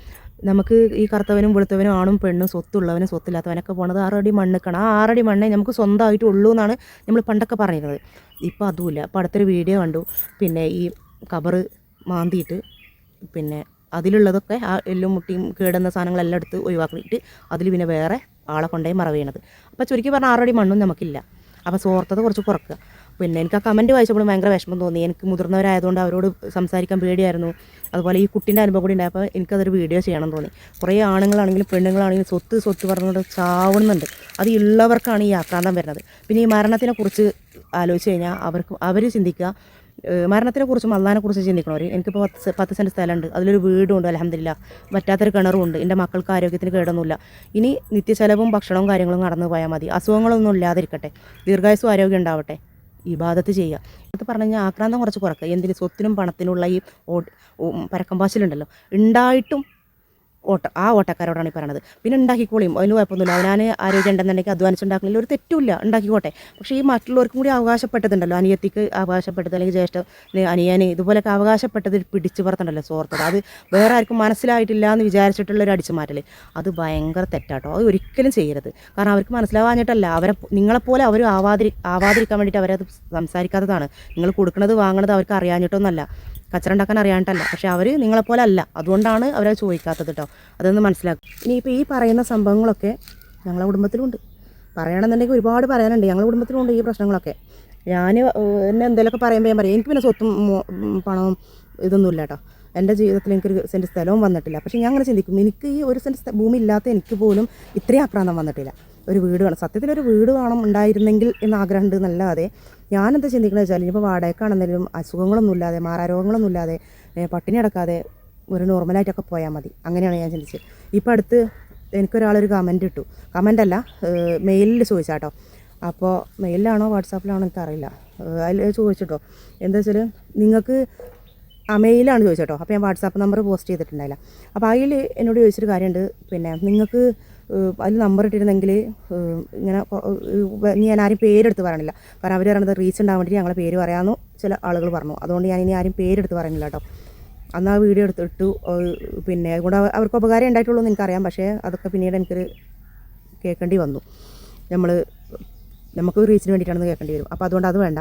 നമുക്ക് ഈ കറുത്തവനും വെളുത്തവനും ആണും പെണ്ണും സ്വത്തുള്ളവനും സ്വത്തില്ലാത്തവനൊക്കെ പോണത് ആറടി മണ്ണിക്കണം. ആ ആറടി മണ്ണേ നമുക്ക് സ്വന്തമായിട്ട് ഉള്ളൂ എന്നാണ് നമ്മൾ പണ്ടൊക്കെ പറഞ്ഞിരുന്നത്. ഇപ്പോൾ അതുമില്ല. അപ്പോൾ അടുത്തൊരു വീഡിയോ കണ്ടു. പിന്നെ ഈ കബറ് മാന്തിയിട്ട് പിന്നെ അതിലുള്ളതൊക്കെ ആ എല്ലും മുട്ടിയും കേടുന്ന സാധനങ്ങളെല്ലാം എടുത്ത് ഒഴിവാക്കിയിട്ട് അതിൽ പിന്നെ വേറെ ആളെ കൊണ്ടേ മറവ് ചെയ്യണത് അപ്പോൾ ചുരുക്കി പറഞ്ഞാൽ ആറടി മണ്ണും നമുക്കില്ല. അപ്പോൾ സോർത്തത് കുറച്ച് കുറക്കുക. പിന്നെ എനിക്ക് ആ കമന്റ് വായിച്ചപ്പോൾ ഭയങ്കര വിഷമം തോന്നി. എനിക്ക് മുതിർന്നവരായതുകൊണ്ട് അവരോട് സംസാരിക്കാൻ പേടിയായിരുന്നു. അതുപോലെ ഈ കുട്ടീന്റെ അനുഭവം കൂടി ഉണ്ടായപ്പോൾ എനിക്കതൊരു വീഡിയോ ചെയ്യണം തോന്നി. കുറേ ആണുങ്ങളാണെങ്കിലും പെണ്ണുങ്ങളാണെങ്കിലും സ്വത്ത് സ്വത്ത് പറഞ്ഞുകൊണ്ട് ചാവുന്നുണ്ട്. അത് ഉള്ളവർക്കാണ് ഈ ആക്രാന്തം വരുന്നത്. പിന്നെ ഈ മരണത്തിനെക്കുറിച്ച് ആലോചിച്ച് കഴിഞ്ഞാൽ അവർക്ക് അവർ ചിന്തിക്കുക ഏഹ് മരണത്തിനെ കുറിച്ചും അള്ളാഹിനെ കുറിച്ച് ചിന്തിക്കണവർ എനിക്കിപ്പോൾ പത്ത് പത്ത് സെന്റ് സ്ഥലമുണ്ട് അതിലൊരു വീടുണ്ട് അലഹമില്ല പറ്റാത്തൊരു കിണറുണ്ട്. എന്റെ മക്കൾക്ക് ആരോഗ്യത്തിന് കേടൊന്നുമില്ല. ഇനി നിത്യചെലവും ഭക്ഷണവും കാര്യങ്ങളും നടന്നു പോയാൽ മതി. അസുഖങ്ങളൊന്നും ഇല്ലാതിരിക്കട്ടെ. ദീർഘായുസും ആരോഗ്യം ഉണ്ടാവട്ടെ. ഇബാദത്ത് ചെയ്യുക അത് പറഞ്ഞു കഴിഞ്ഞാൽ ആക്രാന്തം കുറച്ച് കുറക്കുക എന്തിന്? സ്വത്തിനും പണത്തിനുള്ള ഈ ഓ പരക്കം പാച്ചിലുണ്ടല്ലോ. ഉണ്ടായിട്ടും ഓട്ട ആ ഓട്ടക്കാരോടാണ് ഈ പറയണത്. പിന്നെ ഉണ്ടാക്കിക്കോളിയും അതിന് കുഴപ്പമൊന്നുമില്ല. അവനാൻ ആരോഗ്യം ഉണ്ടെന്നുണ്ടെങ്കിൽ അധ്വാനിച്ചുണ്ടാക്കുന്നില്ല ഒരു തെറ്റുമില്ല. ഉണ്ടാക്കിക്കോട്ടെ. പക്ഷേ ഈ മറ്റുള്ളവർക്കും കൂടി അവകാശപ്പെട്ടതുണ്ടല്ലോ. അനിയത്തിക്ക് അവകാശപ്പെട്ടത് അല്ലെങ്കിൽ ജ്യേഷ്ഠ അനിയന് ഇതുപോലെയൊക്കെ അവകാശപ്പെട്ടത് പിടിച്ചു പുറത്തുണ്ടല്ലോ സുഹൃത്തുക്കൾ അത് വേറെ ആർക്കും മനസ്സിലായിട്ടില്ല എന്ന് വിചാരിച്ചിട്ടുള്ള ഒരു അടിച്ചു മാറ്റൽ അത് ഭയങ്കര തെറ്റാട്ടോ. അത് ഒരിക്കലും ചെയ്യരുത്. കാരണം അവർക്ക് മനസ്സിലാവാഞ്ഞിട്ടല്ല. അവരെ നിങ്ങളെപ്പോലെ അവർ ആവാതിരി ആവാതിരിക്കാൻ വേണ്ടിയിട്ട് അവരത് സംസാരിക്കാത്തതാണ്. നിങ്ങൾ കൊടുക്കുന്നത് വാങ്ങണത് അവർക്ക് അറിയാഞ്ഞിട്ടൊന്നല്ല. കച്ചറ ഉണ്ടാക്കാൻ അറിയാണ്ടല്ല പക്ഷെ അവർ നിങ്ങളെപ്പോലെ അല്ല. അതുകൊണ്ടാണ് അവരത് ചോദിക്കാത്തത് കേട്ടോ അതൊന്ന് മനസ്സിലാക്കും. ഇനിയിപ്പോൾ ഈ പറയുന്ന സംഭവങ്ങളൊക്കെ ഞങ്ങളുടെ കുടുംബത്തിലുണ്ട്. പറയണമെന്നുണ്ടെങ്കിൽ ഒരുപാട് പറയാനുണ്ട്. ഞങ്ങളുടെ കുടുംബത്തിലുണ്ട് ഈ പ്രശ്നങ്ങളൊക്കെ. ഞാൻ എന്നെ എന്തെങ്കിലുമൊക്കെ പറയുമ്പോൾ ഞാൻ പറയും എനിക്ക് പിന്നെ സ്വത്തും പണവും ഇതൊന്നും പണവും ഇതൊന്നുമില്ല കേട്ടോ എന്റെ ജീവിതത്തിൽ എനിക്കൊരു സെന്റ് സ്ഥലവും വന്നിട്ടില്ല. പക്ഷേ ഞാൻ അങ്ങനെ ചിന്തിക്കും. എനിക്ക് ഈ ഒരു സെന്റ് ഭൂമി ഇല്ലാത്ത എനിക്ക് പോലും ഇത്രയും ആക്രാന്തം വന്നിട്ടില്ല. ഒരു വീട് വേണം. സത്യത്തിൽ ഒരു വീട് വേണം ഉണ്ടായിരുന്നെങ്കിൽ എന്ന് ആഗ്രഹമുണ്ട് എന്നല്ലാതെ ഞാനെന്താ ചിന്തിക്കുന്നത് വെച്ചാൽ ഇനിയിപ്പോൾ വാടകക്കാണെന്നാലും അസുഖങ്ങളൊന്നും ഇല്ലാതെ മാറാരോഗങ്ങളൊന്നും ഇല്ലാതെ പട്ടിണി അടക്കാതെ ഒരു നോർമലായിട്ടൊക്കെ പോയാൽ മതി. അങ്ങനെയാണ് ഞാൻ ചിന്തിച്ചത്. ഇപ്പോൾ അടുത്ത് എനിക്കൊരാളൊരു കമന്റ് ഇട്ടു. കമന്റ് അല്ല മെയിലിൽ ചോദിച്ചാട്ടോ. അപ്പോൾ മെയിലിലാണോ വാട്സാപ്പിലാണോ എനിക്കറിയില്ല. അതിൽ ചോദിച്ചിട്ടോ. എന്താ വെച്ചാൽ നിങ്ങൾക്ക് ആ മെയിലാണ് ചോദിച്ചോട്ടോ. അപ്പോൾ ഞാൻ വാട്സാപ്പ് നമ്പർ പോസ്റ്റ് ചെയ്തിട്ടുണ്ടായില്ല. അപ്പോൾ അതിൽ എന്നോട് ചോദിച്ചൊരു കാര്യമുണ്ട്. പിന്നെ നിങ്ങൾക്ക് അതിൽ നമ്പർ ഇട്ടിരുന്നെങ്കിൽ ഇങ്ങനെ ഞാൻ ആരും പേരെടുത്ത് പറയണില്ല. കാരണം അവർ പറയുന്നത് റീച്ച് ഉണ്ടാകാൻ വേണ്ടി ഞങ്ങളെ പേര് പറയാമെന്ന് ചില ആളുകൾ പറഞ്ഞു. അതുകൊണ്ട് ഞാൻ ഇനി ആരും പേരെടുത്ത് പറയണില്ല കേട്ടോ അന്ന് ആ വീഡിയോ എടുത്തിട്ടു പിന്നെ അതുകൊണ്ട് അവർക്ക് ഉപകാരം ഉണ്ടായിട്ടുള്ളൂ എന്ന് എനിക്കറിയാം. പക്ഷേ അതൊക്കെ പിന്നീട് എനിക്കൊരു കേൾക്കേണ്ടി വന്നു. നമ്മൾ നമുക്ക് റീച്ചിന് വേണ്ടിയിട്ടാണെന്ന് കേൾക്കേണ്ടി വരും. അപ്പോൾ അതുകൊണ്ട് അത് വേണ്ട.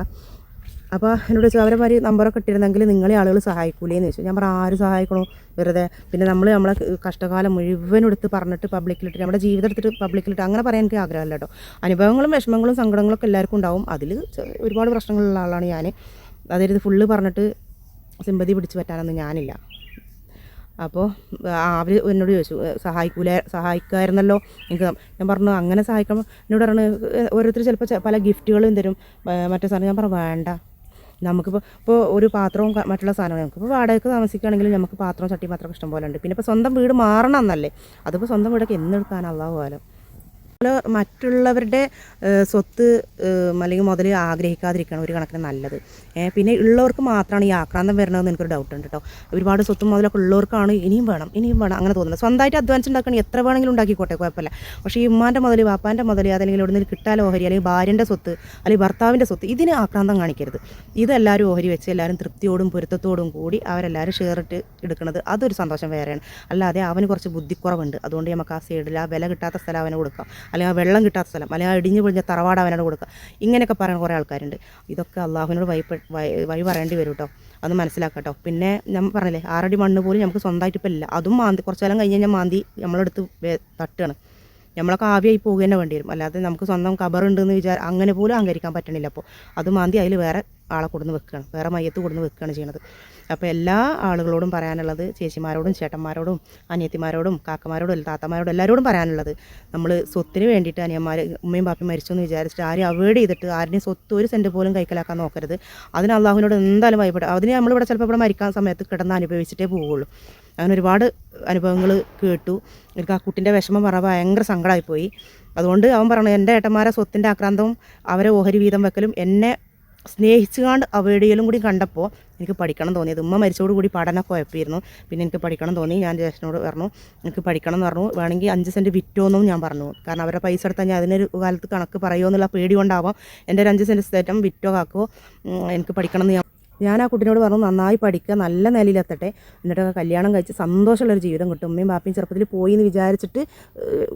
അപ്പോൾ എന്നോട് ചോദിച്ചു അവരെ മാതിരി നമ്പറൊക്കെ ഇട്ടിരുന്നെങ്കിൽ നിങ്ങളെ ആളുകൾ സഹായിക്കൂലേന്ന് ചോദിച്ചു. ഞാൻ പറഞ്ഞു ആര് സഹായിക്കണോ? വെറുതെ. പിന്നെ നമ്മൾ നമ്മളെ കഷ്ടകാലം മുഴുവൻ എടുത്ത് പറഞ്ഞിട്ട് പബ്ലിക്കിലിട്ട് നമ്മുടെ ജീവിതം എടുത്തിട്ട് പബ്ലിക്കിലിട്ട് അങ്ങനെ പറയാൻ എനിക്ക് ആഗ്രഹമില്ല കേട്ടോ. അനുഭവങ്ങളും വിഷമങ്ങളും സങ്കടങ്ങളൊക്കെ എല്ലാവർക്കും ഉണ്ടാവും. അതിൽ ഒരുപാട് പ്രശ്നങ്ങളുള്ള ആളാണ് ഞാൻ അതായത് ഫുള്ള് പറഞ്ഞിട്ട് സിമ്പതി പിടിച്ച് പറ്റാനൊന്നും ഞാനില്ല. അപ്പോൾ അവർ എന്നോട് ചോദിച്ചു "ഏ, സഹായിക്കൂല സഹായിക്കായിരുന്നല്ലോ? എനിക്ക് ഞാൻ പറഞ്ഞു അങ്ങനെ സഹായിക്കണം എന്നോട് പറഞ്ഞു ഓരോരുത്തർ ചിലപ്പോൾ പല ഗിഫ്റ്റുകളും തരും. മറ്റേ സാധനം ഞാൻ പറഞ്ഞു വേണ്ട. നമുക്കിപ്പോൾ ഇപ്പോൾ ഒരു പാത്രവും മറ്റുള്ള സാധനവും നമുക്കിപ്പോൾ വാടകയ്ക്ക് താമസിക്കുകയാണെങ്കിൽ നമുക്ക് പാത്രവും ചട്ടി പാത്രമൊക്കെ ഇഷ്ടം പോലെ ഉണ്ട്. പിന്നെ ഇപ്പോൾ സ്വന്തം വീട് മാറണം എന്നല്ലേ? അതിപ്പോൾ സ്വന്തം വീടൊക്കെ എന്നെടുക്കാൻ അള്ളാഹു പോലും മറ്റുള്ളവരുടെ സ്വത്ത് അല്ലെങ്കിൽ മുതൽ ആഗ്രഹിക്കാതിരിക്കണം ഒരു കണക്കിന് നല്ലത്. പിന്നെ ഉള്ളവർക്ക് മാത്രമാണ് ഈ ആക്രാന്തം വരണമെന്ന് എനിക്കൊരു ഡൗട്ട് ഉണ്ട് കേട്ടോ ഒരുപാട് സ്വത്തും മുതലൊക്കെ ഉള്ളവർക്കാണ് ഇനിയും വേണം ഇനിയും വേണം അങ്ങനെ തോന്നുന്നത്. സ്വന്തമായിട്ട് അഡ്വാൻസ് ഉണ്ടാക്കണം എത്ര വേണമെങ്കിലും ഉണ്ടാക്കിക്കോട്ടെ കുഴപ്പമില്ല. പക്ഷേ ഈ ഉമ്മാന്റെ മുതൽ വാപ്പാന്റെ മുതൽ അതല്ലെങ്കിൽ ഇവിടെ നിന്ന് കിട്ടാൻ ഓഹരി അല്ലെങ്കിൽ ഭാര്യന്റെ സ്വത്ത് അല്ലെങ്കിൽ ഭർത്താവിന്റെ സ്വത്ത് ഇതിന് ആക്രാന്തം കാണിക്കരുത്. ഇതെല്ലാവരും ഓഹരി വെച്ച് എല്ലാവരും തൃപ്തിയോടും പൊരുത്തത്തോടും കൂടി അവരെല്ലാവരും ഷെയർ ഇട്ട് എടുക്കുന്നത് അതൊരു സന്തോഷം വേറെയാണ്. അല്ലാതെ അവന് കുറച്ച് ബുദ്ധിക്കുറവുണ്ട്. അതുകൊണ്ട് നമുക്ക് ആ സൈഡിൽ ആ വില കിട്ടാത്ത സ്ഥലം അവന് കൊടുക്കാം. അല്ലെങ്കിൽ ആ വെള്ളം കിട്ടാത്ത സ്ഥലം അല്ലെങ്കിൽ ആ ഇടിഞ്ഞു പൊളിഞ്ഞ തറവാട് അവനോട് കൊടുക്കുക ഇങ്ങനെയൊക്കെ പറയുന്ന കുറേ ആൾക്കാരുണ്ട്. ഇതൊക്കെ അള്ളാഹുവിനോട് വഴി വഴി പറയേണ്ടി വരും കേട്ടോ അത് മനസ്സിലാക്കട്ടോ കേട്ടോ പിന്നെ ഞാൻ പറഞ്ഞില്ലേ ആറടി മണ്ണ് പോലും നമുക്ക് സ്വന്തമായിട്ട് ഇപ്പം ഇല്ല. അതും മാന്തി കുറച്ച് കാലം കഴിഞ്ഞ് കഴിഞ്ഞാൽ മാന്തി നമ്മളെടുത്ത് തട്ടുകയാണ് നമ്മളൊക്കെ ആവിയായി പോകുക തന്നെ വേണ്ടി വരും. അല്ലാതെ നമുക്ക് സ്വന്തം കബറുണ്ടെന്ന് വിചാരം അങ്ങനെ പോലും അഹങ്കരിക്കാൻ പറ്റണില്ല അപ്പോൾ അത് മാന്തി അതിൽ വേറെ ആളെ കൊടുന്ന് വെക്കുകയാണ് വേറെ മയ്യത്ത് കൊടുന്ന് വെക്കുകയാണ് ചെയ്യണത്. അപ്പോൾ എല്ലാ ആളുകളോടും പറയാനുള്ളത് ചേച്ചിമാരോടും ചേട്ടന്മാരോടും അനിയത്തിമാരോടും കാക്കമാരോടും താത്തമാരോടും എല്ലാവരോടും പറയാനുള്ളത്. നമ്മൾ സ്വത്തിന് വേണ്ടിയിട്ട് അനിയന്മാർ ഉമ്മയും പാപ്പയും മരിച്ചു എന്ന് വിചാരിച്ചിട്ട് ആരും അവോയ്ഡ് ചെയ്തിട്ട് ആരുടെയും സ്വത്ത് ഒരു സെന്റ് പോലും കൈക്കലാക്കാൻ നോക്കരുത്. അതിന് അള്ളാഹുവിനോട് എന്തായാലും ഭയപ്പെടും അതിന് നമ്മളിവിടെ ചിലപ്പോൾ ഇവിടെ മരിക്കാൻ സമയത്ത് കിടന്ന് അനുഭവിച്ചിട്ടേ പോവുള്ളൂ. അങ്ങനെ ഒരുപാട് അനുഭവങ്ങൾ കേട്ടു. എനിക്ക് ആ കുട്ടിന്റെ വിഷമം പറഞ്ഞാൽ ഭയങ്കര സങ്കടമായിപ്പോയി അതുകൊണ്ട് അവൻ പറഞ്ഞു എന്റെ ഏട്ടന്മാരെ സ്വത്തിന്റെ ആക്രാന്തവും അവരെ ഓഹരി വീതം വെക്കലും എന്നെ സ്നേഹിച്ചുകാണ്ട് അവയുടെയിലും കൂടി കണ്ടപ്പോൾ എനിക്ക് പഠിക്കണം തോന്നിയത് ഉമ്മ മരിച്ചോടുകൂടി പഠനമൊക്കെ കുഴപ്പമായിരുന്നു. പിന്നെ എനിക്ക് പഠിക്കണം തോന്നി. ഞാൻ ജ്യേഷ്ഠനോട് പറഞ്ഞു എനിക്ക് പഠിക്കണം എന്ന് പറഞ്ഞു. വേണമെങ്കിൽ അഞ്ച് സെന്റ് വിറ്റോന്നും ഞാൻ പറഞ്ഞു. കാരണം അവരുടെ പൈസ എടുത്താൽ ഞാൻ അതിനൊരു കാലത്ത് കണക്ക് പറയുമോ എന്നുള്ള പേടി കൊണ്ടാവാം. എന്റെ ഒരു അഞ്ച് സെന്റ് സ്ഥലം വിറ്റോ കാക്കോ എനിക്ക് പഠിക്കണം എന്ന് ഞാൻ ഞാൻ ആ കുട്ടിനോട് പറഞ്ഞു നന്നായി പഠിക്കുക നല്ല നിലയിലെത്തട്ടെ എന്നിട്ടൊക്കെ കല്യാണം കഴിച്ച് സന്തോഷമുള്ളൊരു ജീവിതം കിട്ടും. ഉമ്മയും ബാപ്പയും ചെറുപ്പത്തിൽ പോയി എന്ന് വിചാരിച്ചിട്ട്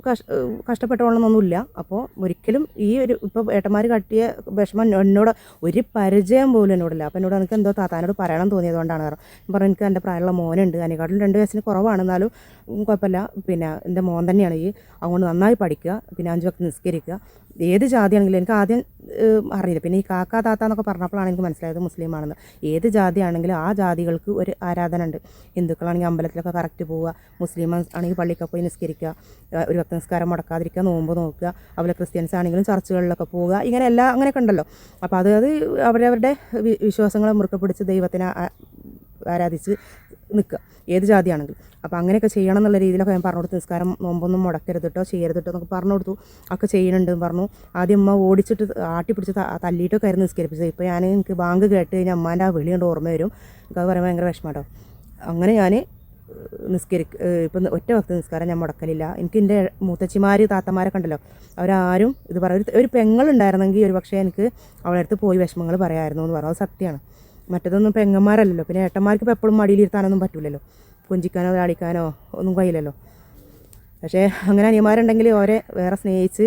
കഷ്ട കഷ്ടപ്പെട്ടോളണമെന്നൊന്നുമില്ല അപ്പോൾ ഒരിക്കലും ഈ ഒരു ഇപ്പോൾ ഏട്ടന്മാർ കട്ടിയ വിഷമം എന്നോട് ഒരു പരിചയം പോലും എന്നോടില്ല. അപ്പോൾ എന്നോട് എനിക്ക് എന്തോ താത്താനോട് പറയണം തോന്നിയതുകൊണ്ടാണ് കാരണം ഞാൻ പറഞ്ഞു എനിക്ക് എന്റെ പ്രായമുള്ള മോനുണ്ട്. അതിനെക്കാട്ടിലും രണ്ട് വയസ്സിന് കുറവാണ്. എന്നാലും കുഴപ്പമില്ല. പിന്നെ എന്റെ മോൻ തന്നെയാണ് ഈ അതുകൊണ്ട് നന്നായി പഠിക്കുക പിന്നെ അഞ്ച് വക്ത് നിസ്കരിക്കുക ഏത് ജാതിയാണെങ്കിലും എനിക്ക് ആദ്യം അറിയില്ല. പിന്നെ ഈ കാക്ക താത്ത എന്നൊക്കെ പറഞ്ഞപ്പോഴാണ് എനിക്ക് മനസ്സിലായത് മുസ്ലിമാണെന്ന്. ഏത് ജാതിയാണെങ്കിലും ആ ജാതികൾക്ക് ഒരു ആരാധന ഉണ്ട്. ഹിന്ദുക്കളാണെങ്കിൽ അമ്പലത്തിലൊക്കെ കറക്റ്റ് പോവുക മുസ്ലിം ആണെങ്കിൽ പള്ളിയൊക്കെ പോയി നിസ്കരിക്കുക ഒരു ഭക്ത നിസ്കാരം മുടക്കാതിരിക്കുക നോമ്പ് നോക്കുക അതുപോലെ ക്രിസ്ത്യൻസ് ആണെങ്കിലും ചർച്ചുകളിലൊക്കെ പോവുക ഇങ്ങനെ എല്ലാം അങ്ങനെയൊക്കെ ഉണ്ടല്ലോ. അപ്പോൾ അത് അത് അവരവരുടെ വിശ്വാസങ്ങളെ മുറുക്കെ പിടിച്ച് ദൈവത്തിനെ ആരാധിച്ച് നിൽക്കുക. ഏത് ജാതിയാണെങ്കിലും. അപ്പോൾ അങ്ങനെയൊക്കെ ചെയ്യണം എന്നുള്ള രീതിയിലൊക്കെ ഞാൻ പറഞ്ഞു കൊടുത്തു നിസ്കാരം നോമ്പൊന്നും മുടക്കരുത് കേട്ടോ ചെയ്യരുത് കേട്ടോ എന്നൊക്കെ പറഞ്ഞു കൊടുത്തു ഒക്കെ ചെയ്യുന്നുണ്ട് പറഞ്ഞു. ആദ്യം അമ്മ ഓടിച്ചിട്ട് ആട്ടി പിടിച്ച് തല്ലിയിട്ടൊക്കെ ആയിരുന്നു നിസ്കരിപ്പിച്ചത്. ഇപ്പോൾ ഞാൻ എനിക്ക് ബാങ്ക് കേട്ട് കഴിഞ്ഞാൽ അമ്മാന്റെ ആ വിളി കൊണ്ട് ഓർമ്മ വരും. എനിക്ക് അത് പറയുമ്പോൾ ഭയങ്കര വിഷമം കേട്ടോ അങ്ങനെ ഞാൻ നിസ്കരിക്ക ഇപ്പം ഒറ്റ വക്ത നിസ്കാരം ഞാൻ മുടക്കലില്ല. എനിക്ക് എന്റെ മൂത്തച്ചിമാർ താത്തമാരൊക്കെ ഉണ്ടല്ലോ. അവരാരും ഇത് പറയും ഒരു- പെങ്ങളുണ്ടായിരുന്നെങ്കിൽ ഒരു പക്ഷേ എനിക്ക് അവളടുത്ത് പോയി വിഷമങ്ങൾ പറയാമായിരുന്നു എന്ന് പറഞ്ഞു അത് സത്യമാണ്. മറ്റേതൊന്നും പെങ്ങന്മാരല്ലല്ലോ. പിന്നെ ഏട്ടന്മാർക്ക് ഇപ്പോൾ എപ്പോഴും മടിയിലിരുത്താനൊന്നും പറ്റില്ലല്ലോ കൊഞ്ചിക്കാനോ ലാളിക്കാനോ ഒന്നും കഴിയില്ലല്ലോ. പക്ഷേ അങ്ങനെ അനിയന്മാരുണ്ടെങ്കിൽ അവരെ വേറെ സ്നേഹിച്ച്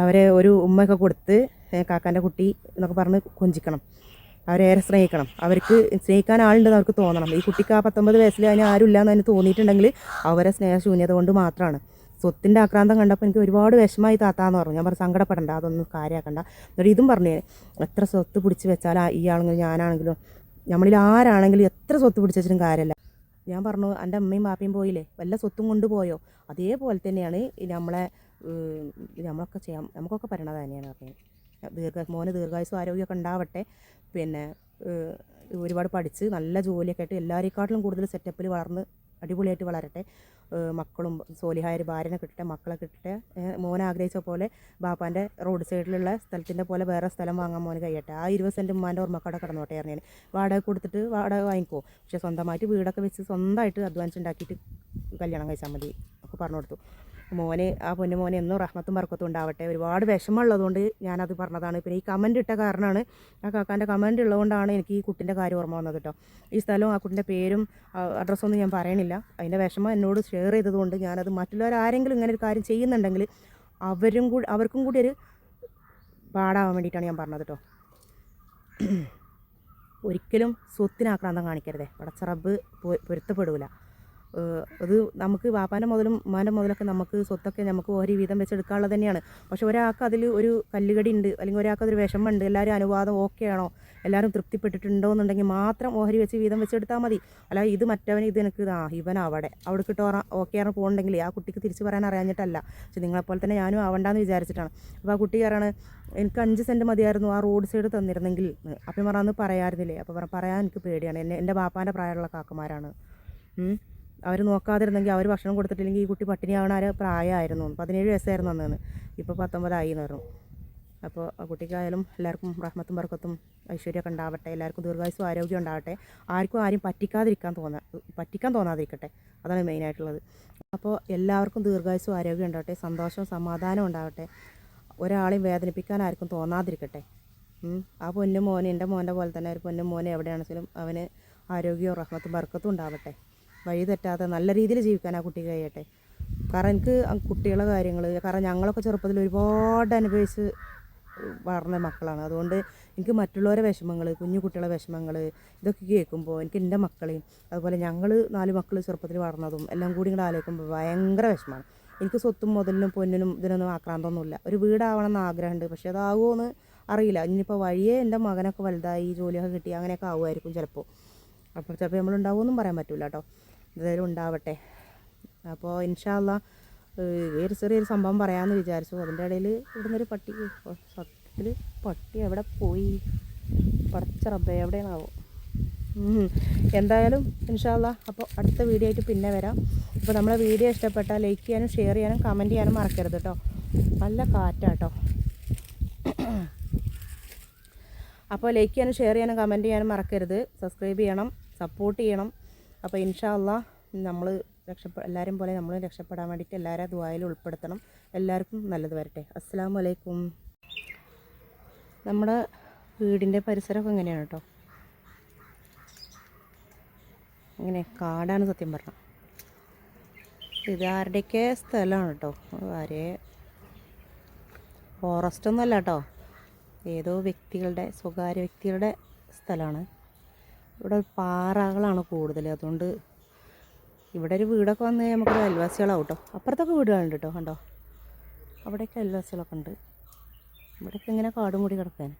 അവരെ ഒരു ഉമ്മയൊക്കെ കൊടുത്ത് കാക്കാന്റെ കുട്ടി എന്നൊക്കെ പറഞ്ഞ് കൊഞ്ചിക്കണം. അവരെ ഏറെ സ്നേഹിക്കണം. അവർക്ക് സ്നേഹിക്കാൻ ആളുണ്ടെന്ന് അവർക്ക് തോന്നണം. ഈ കുട്ടിക്ക് ആ പത്തൊമ്പത് വയസ്സിൽ അതിന് ആരുമില്ല എന്ന് അതിന് തോന്നിയിട്ടുണ്ടെങ്കിൽ അവരെ സ്നേഹശൂന്യത കൊണ്ട് മാത്രമാണ് സ്വത്തിന്റെ ആക്രാന്തം കണ്ടപ്പോൾ എനിക്ക് ഒരുപാട് വിഷമമായി താത്താന്ന് പറഞ്ഞു. ഞാൻ പറഞ്ഞു സങ്കടപ്പെടണ്ട അതൊന്നും കാര്യമാക്കണ്ട എന്നിട്ട് ഇതും പറഞ്ഞു എത്ര സ്വത്ത് പിടിച്ച് വെച്ചാൽ ഈ ആളെങ്കിലും ഞാനാണെങ്കിലും നമ്മളിൽ ആരാണെങ്കിലും എത്ര സ്വത്ത് പിടിച്ചും കാര്യമല്ല. ഞാൻ പറഞ്ഞു എന്റെ അമ്മയും പാപ്പയും പോയില്ലേ? വല്ല സ്വത്തും കൊണ്ടുപോയോ? അതേപോലെ തന്നെയാണ് നമ്മളെ നമ്മളൊക്കെ ചെയ്യാം നമുക്കൊക്കെ പറയണത് തന്നെയാണ് പറഞ്ഞത്. ദീർഘ മോന് ദീർഘായുസും ആരോഗ്യമൊക്കെ ഉണ്ടാവട്ടെ. പിന്നെ ഒരുപാട് പഠിച്ച് നല്ല ജോലിയൊക്കെ ആയിട്ട് എല്ലാവരെക്കാട്ടിലും കൂടുതൽ സെറ്റപ്പിൽ വളർന്ന് അടിപൊളിയായിട്ട് വളരട്ടെ. മക്കളും സോലിഹായ ഭാര്യനെ കിട്ടട്ടെ മക്കളെ കിട്ടട്ടെ മോൻ ആഗ്രഹിച്ച പോലെ ബാപ്പാന്റെ റോഡ് സൈഡിലുള്ള സ്ഥലത്തിന്റെ പോലെ വേറെ സ്ഥലം വാങ്ങാൻ മോന് കഴിയട്ടെ. ആ ഇരുപത് സെന്റ് ഉമ്മാന്റെ ഓർമ്മക്കട കിടന്നോട്ടെ ഇറങ്ങിയത് വാടക കൊടുത്തിട്ട് വാടക വാങ്ങിക്കോ. പക്ഷെ സ്വന്തമായിട്ട് വീടൊക്കെ വെച്ച് സ്വന്തമായിട്ട് അധ്വാനിച്ചുണ്ടാക്കിയിട്ട് കല്യാണം കഴിച്ചാൽ മതി. ഒക്കെ പറഞ്ഞു കൊടുത്തു. മോന് ആ പൊന്നു മോനെ എന്നും റഹ്മത്തും വർക്കത്തും ഉണ്ടാവട്ടെ. ഒരുപാട് വിഷമമുള്ളതുകൊണ്ട് ഞാനത് പറഞ്ഞതാണ്. പിന്നെ ഈ കമന്റ് ഇട്ട കാരണമാണ് ആ കാക്കാന്റെ കമന്റ് ഉള്ളതുകൊണ്ടാണ് എനിക്ക് ഈ കുട്ടിന്റെ കാര്യം ഓർമ്മ വന്നത് കേട്ടോ ഈ സ്ഥലവും ആ കുട്ടിന്റെ പേരും അഡ്രസ്സൊന്നും ഞാൻ പറയണില്ല. അതിന്റെ വിഷമം എന്നോട് ഷെയർ ചെയ്തതുകൊണ്ട് ഞാനത് മറ്റുള്ളവരാരെങ്കിലും ഇങ്ങനെ ഒരു കാര്യം ചെയ്യുന്നുണ്ടെങ്കിൽ അവരും കൂടി അവർക്കും കൂടി ഒരു പാടാവാൻ വേണ്ടിയിട്ടാണ് ഞാൻ പറഞ്ഞത് കേട്ടോ ഒരിക്കലും സ്വത്തിനാക്രാന്തം കാണിക്കരുതേ. പടച്ചറബ് പൊരുത്തപ്പെടൂല. അത് നമുക്ക് വാപ്പാന്റെ മുതലും ഉമ്മാന്റെ മുതലൊക്കെ നമുക്ക് സ്വത്തൊക്കെ നമുക്ക് ഓരോ വീതം വെച്ചെടുക്കാനുള്ളത് തന്നെയാണ്. പക്ഷെ ഒരാൾക്ക് അതിൽ ഒരു കല്ലുകടി ഉണ്ട് അല്ലെങ്കിൽ ഒരാൾക്ക് അതൊരു വിഷമമുണ്ട് എല്ലാവരും അനുവാദം ഓക്കെ ആണോ? എല്ലാവരും തൃപ്തിപ്പെട്ടിട്ടുണ്ടോ എന്നുണ്ടെങ്കിൽ മാത്രം ഓഹരി വെച്ച് വീതം വെച്ചെടുത്താൽ മതി. അല്ല ഇത് മറ്റവന് ഇത് എനിക്ക് ആ ഇവൻ അവിടെ അവിടെ കിട്ടോ ഓക്കെ ആണ് പോകണമെങ്കിൽ ആ കുട്ടിക്ക് തിരിച്ച് പറയാൻ അറിയാഞ്ഞിട്ടല്ല. പക്ഷെ നിങ്ങളെപ്പോലെ തന്നെ ഞാനും ആവണ്ടെന്ന് വിചാരിച്ചിട്ടാണ്. അപ്പോൾ ആ കുട്ടി പറയാണ് എനിക്ക് അഞ്ച് സെന്റ് മതിയായിരുന്നു ആ റോഡ് സൈഡ് തന്നിരുന്നെങ്കിൽ അപ്പം പറഞ്ഞാൽ പറയാറില്ലേ അപ്പോൾ പറ പറയാൻ എനിക്ക് പേടിയാണ്. എന്നെ എന്റെ ബാപ്പാന്റെ പ്രായമുള്ള കാക്കമാരാണ്. അവർ നോക്കാതിരുന്നെങ്കിൽ അവർ ഭക്ഷണം കൊടുത്തിട്ടില്ലെങ്കിൽ ഈ കുട്ടി പട്ടിണിയാവണ ആ പ്രായമായിരുന്നു. പതിനേഴ് വയസ്സായിരുന്നു അന്ന് ഇപ്പോൾ പത്തൊമ്പതായി എന്ന് പറഞ്ഞു. അപ്പോൾ ആ കുട്ടിക്കായാലും എല്ലാവർക്കും റഹ്മത്തും ബർക്കത്തും ഐശ്വര്യമൊക്കെ ഉണ്ടാവട്ടെ. എല്ലാവർക്കും ദീർഘായുസും ആരോഗ്യം ഉണ്ടാവട്ടെ. ആർക്കും ആരും പറ്റിക്കാതിരിക്കാൻ തോന്നാ പറ്റിക്കാൻ തോന്നാതിരിക്കട്ടെ. അതാണ് മെയിനായിട്ടുള്ളത് അപ്പോൾ എല്ലാവർക്കും ദീർഘായുസും ആരോഗ്യം ഉണ്ടാവട്ടെ. സന്തോഷവും സമാധാനവും ഉണ്ടാവട്ടെ. ഒരാളെയും വേദനിപ്പിക്കാൻ ആർക്കും തോന്നാതിരിക്കട്ടെ. ആ പൊന്നും മോൻ എന്റെ മോന്റെ പോലെ തന്നെ ഒരു പൊന്നും മോനെ എവിടെയാണെങ്കിലും അവന് ആരോഗ്യവും റഹ്മത്തും ബർക്കത്തും ഉണ്ടാവട്ടെ. വഴി തെറ്റാതെ നല്ല രീതിയിൽ ജീവിക്കാൻ ആ കുട്ടി കഴിയട്ടെ. കാരണം എനിക്ക് കുട്ടികളെ കാര്യങ്ങൾ കാരണം ഞങ്ങളൊക്കെ ചെറുപ്പത്തിൽ ഒരുപാട് അനുഭവിച്ച് വളർന്ന മക്കളാണ്. അതുകൊണ്ട് എനിക്ക് മറ്റുള്ളവരെ വിഷമങ്ങൾ കുഞ്ഞു കുട്ടികളെ വിഷമങ്ങൾ ഇതൊക്കെ കേൾക്കുമ്പോൾ എനിക്ക് എന്റെ മക്കളെയും അതുപോലെ ഞങ്ങൾ നാല് മക്കൾ ചെറുപ്പത്തിൽ വളർന്നതും എല്ലാം കൂടി ഇങ്ങനെ ആലോചിക്കുമ്പോൾ ഭയങ്കര വിഷമമാണ്. എനിക്ക് സ്വത്തും മുതലിനും പൊന്നിനും ഇതിനൊന്നും ആക്രാന്തമൊന്നുമില്ല. ഒരു വീടാവണം എന്ന് ആഗ്രഹമുണ്ട് പക്ഷേ അതാകുമോ എന്ന് അറിയില്ല. ഇനിയിപ്പോൾ വഴിയേ എന്റെ മകനൊക്കെ വലുതായി ജോലിയൊക്കെ കിട്ടി അങ്ങനെയൊക്കെ ആവുമായിരിക്കും ചിലപ്പോൾ. അപ്പോൾ ചിലപ്പോൾ നമ്മളുണ്ടാവുമെന്നും പറയാൻ പറ്റില്ല കേട്ടോ. എന്തായാലും ഉണ്ടാവട്ടെ. അപ്പോൾ ഇൻഷാല്ല ഒരു ചെറിയൊരു സംഭവം പറയാമെന്ന് വിചാരിച്ചു. അതിന്റെ ഇടയിൽ ഇവിടുന്ന് ഒരു പട്ടി സത്യത്തിൽ പട്ടി എവിടെ പോയി? പടച്ച റബ്ബേ എവിടെയാണാവോ. എന്തായാലും ഇൻഷാല്ല അപ്പോൾ അടുത്ത വീഡിയോ ആയിട്ട് പിന്നെ വരാം. അപ്പോൾ നമ്മളെ വീഡിയോ ഇഷ്ടപ്പെട്ടാൽ ലൈക്ക് ചെയ്യാനും ഷെയർ ചെയ്യാനും കമന്റ് ചെയ്യാനും മറക്കരുത് കേട്ടോ. നല്ല കാറ്റാട്ടോ അപ്പോൾ ലൈക്ക് ചെയ്യാനും ഷെയർ ചെയ്യാനും കമന്റ് ചെയ്യാനും മറക്കരുത്. സബ്സ്ക്രൈബ് ചെയ്യണം സപ്പോർട്ട് ചെയ്യണം. അപ്പോൾ ഇൻഷാ ഇൻഷാല്ല നമ്മൾ രക്ഷപ്പെ എല്ലാവരും പോലെ നമ്മൾ രക്ഷപ്പെടാൻ വേണ്ടിയിട്ട് എല്ലാവരും ദുബായിൽ ഉൾപ്പെടുത്തണം. എല്ലാവർക്കും നല്ലത് വരട്ടെ. അസ്സാം വലൈക്കും നമ്മുടെ വീടിന്റെ പരിസരമൊക്കെ എങ്ങനെയാണ് കേട്ടോ ഇങ്ങനെ കാടാണ് സത്യം പറഞ്ഞത് ഇത് ആരുടെയൊക്കെ സ്ഥലമാണ് കേട്ടോ ആരെ? ഫോറസ്റ്റ് ഒന്നും അല്ല കേട്ടോ ഏതോ വ്യക്തികളുടെ സ്വകാര്യ വ്യക്തികളുടെ സ്ഥലമാണ്. ഇവിടെ പാറകളാണ് കൂടുതൽ. അതുകൊണ്ട് ഇവിടെ ഒരു വീടൊക്കെ വന്ന് കഴിഞ്ഞാൽ നമുക്കൊരു അയൽവാസികളാവും കേട്ടോ അപ്പുറത്തൊക്കെ വീടുകളുണ്ട് കേട്ടോ കണ്ടോ? അവിടെയൊക്കെ അയൽവാസികളൊക്കെ ഉണ്ട്. ഇവിടെയൊക്കെ ഇങ്ങനെ കാടും കൂടി കിടക്കാൻ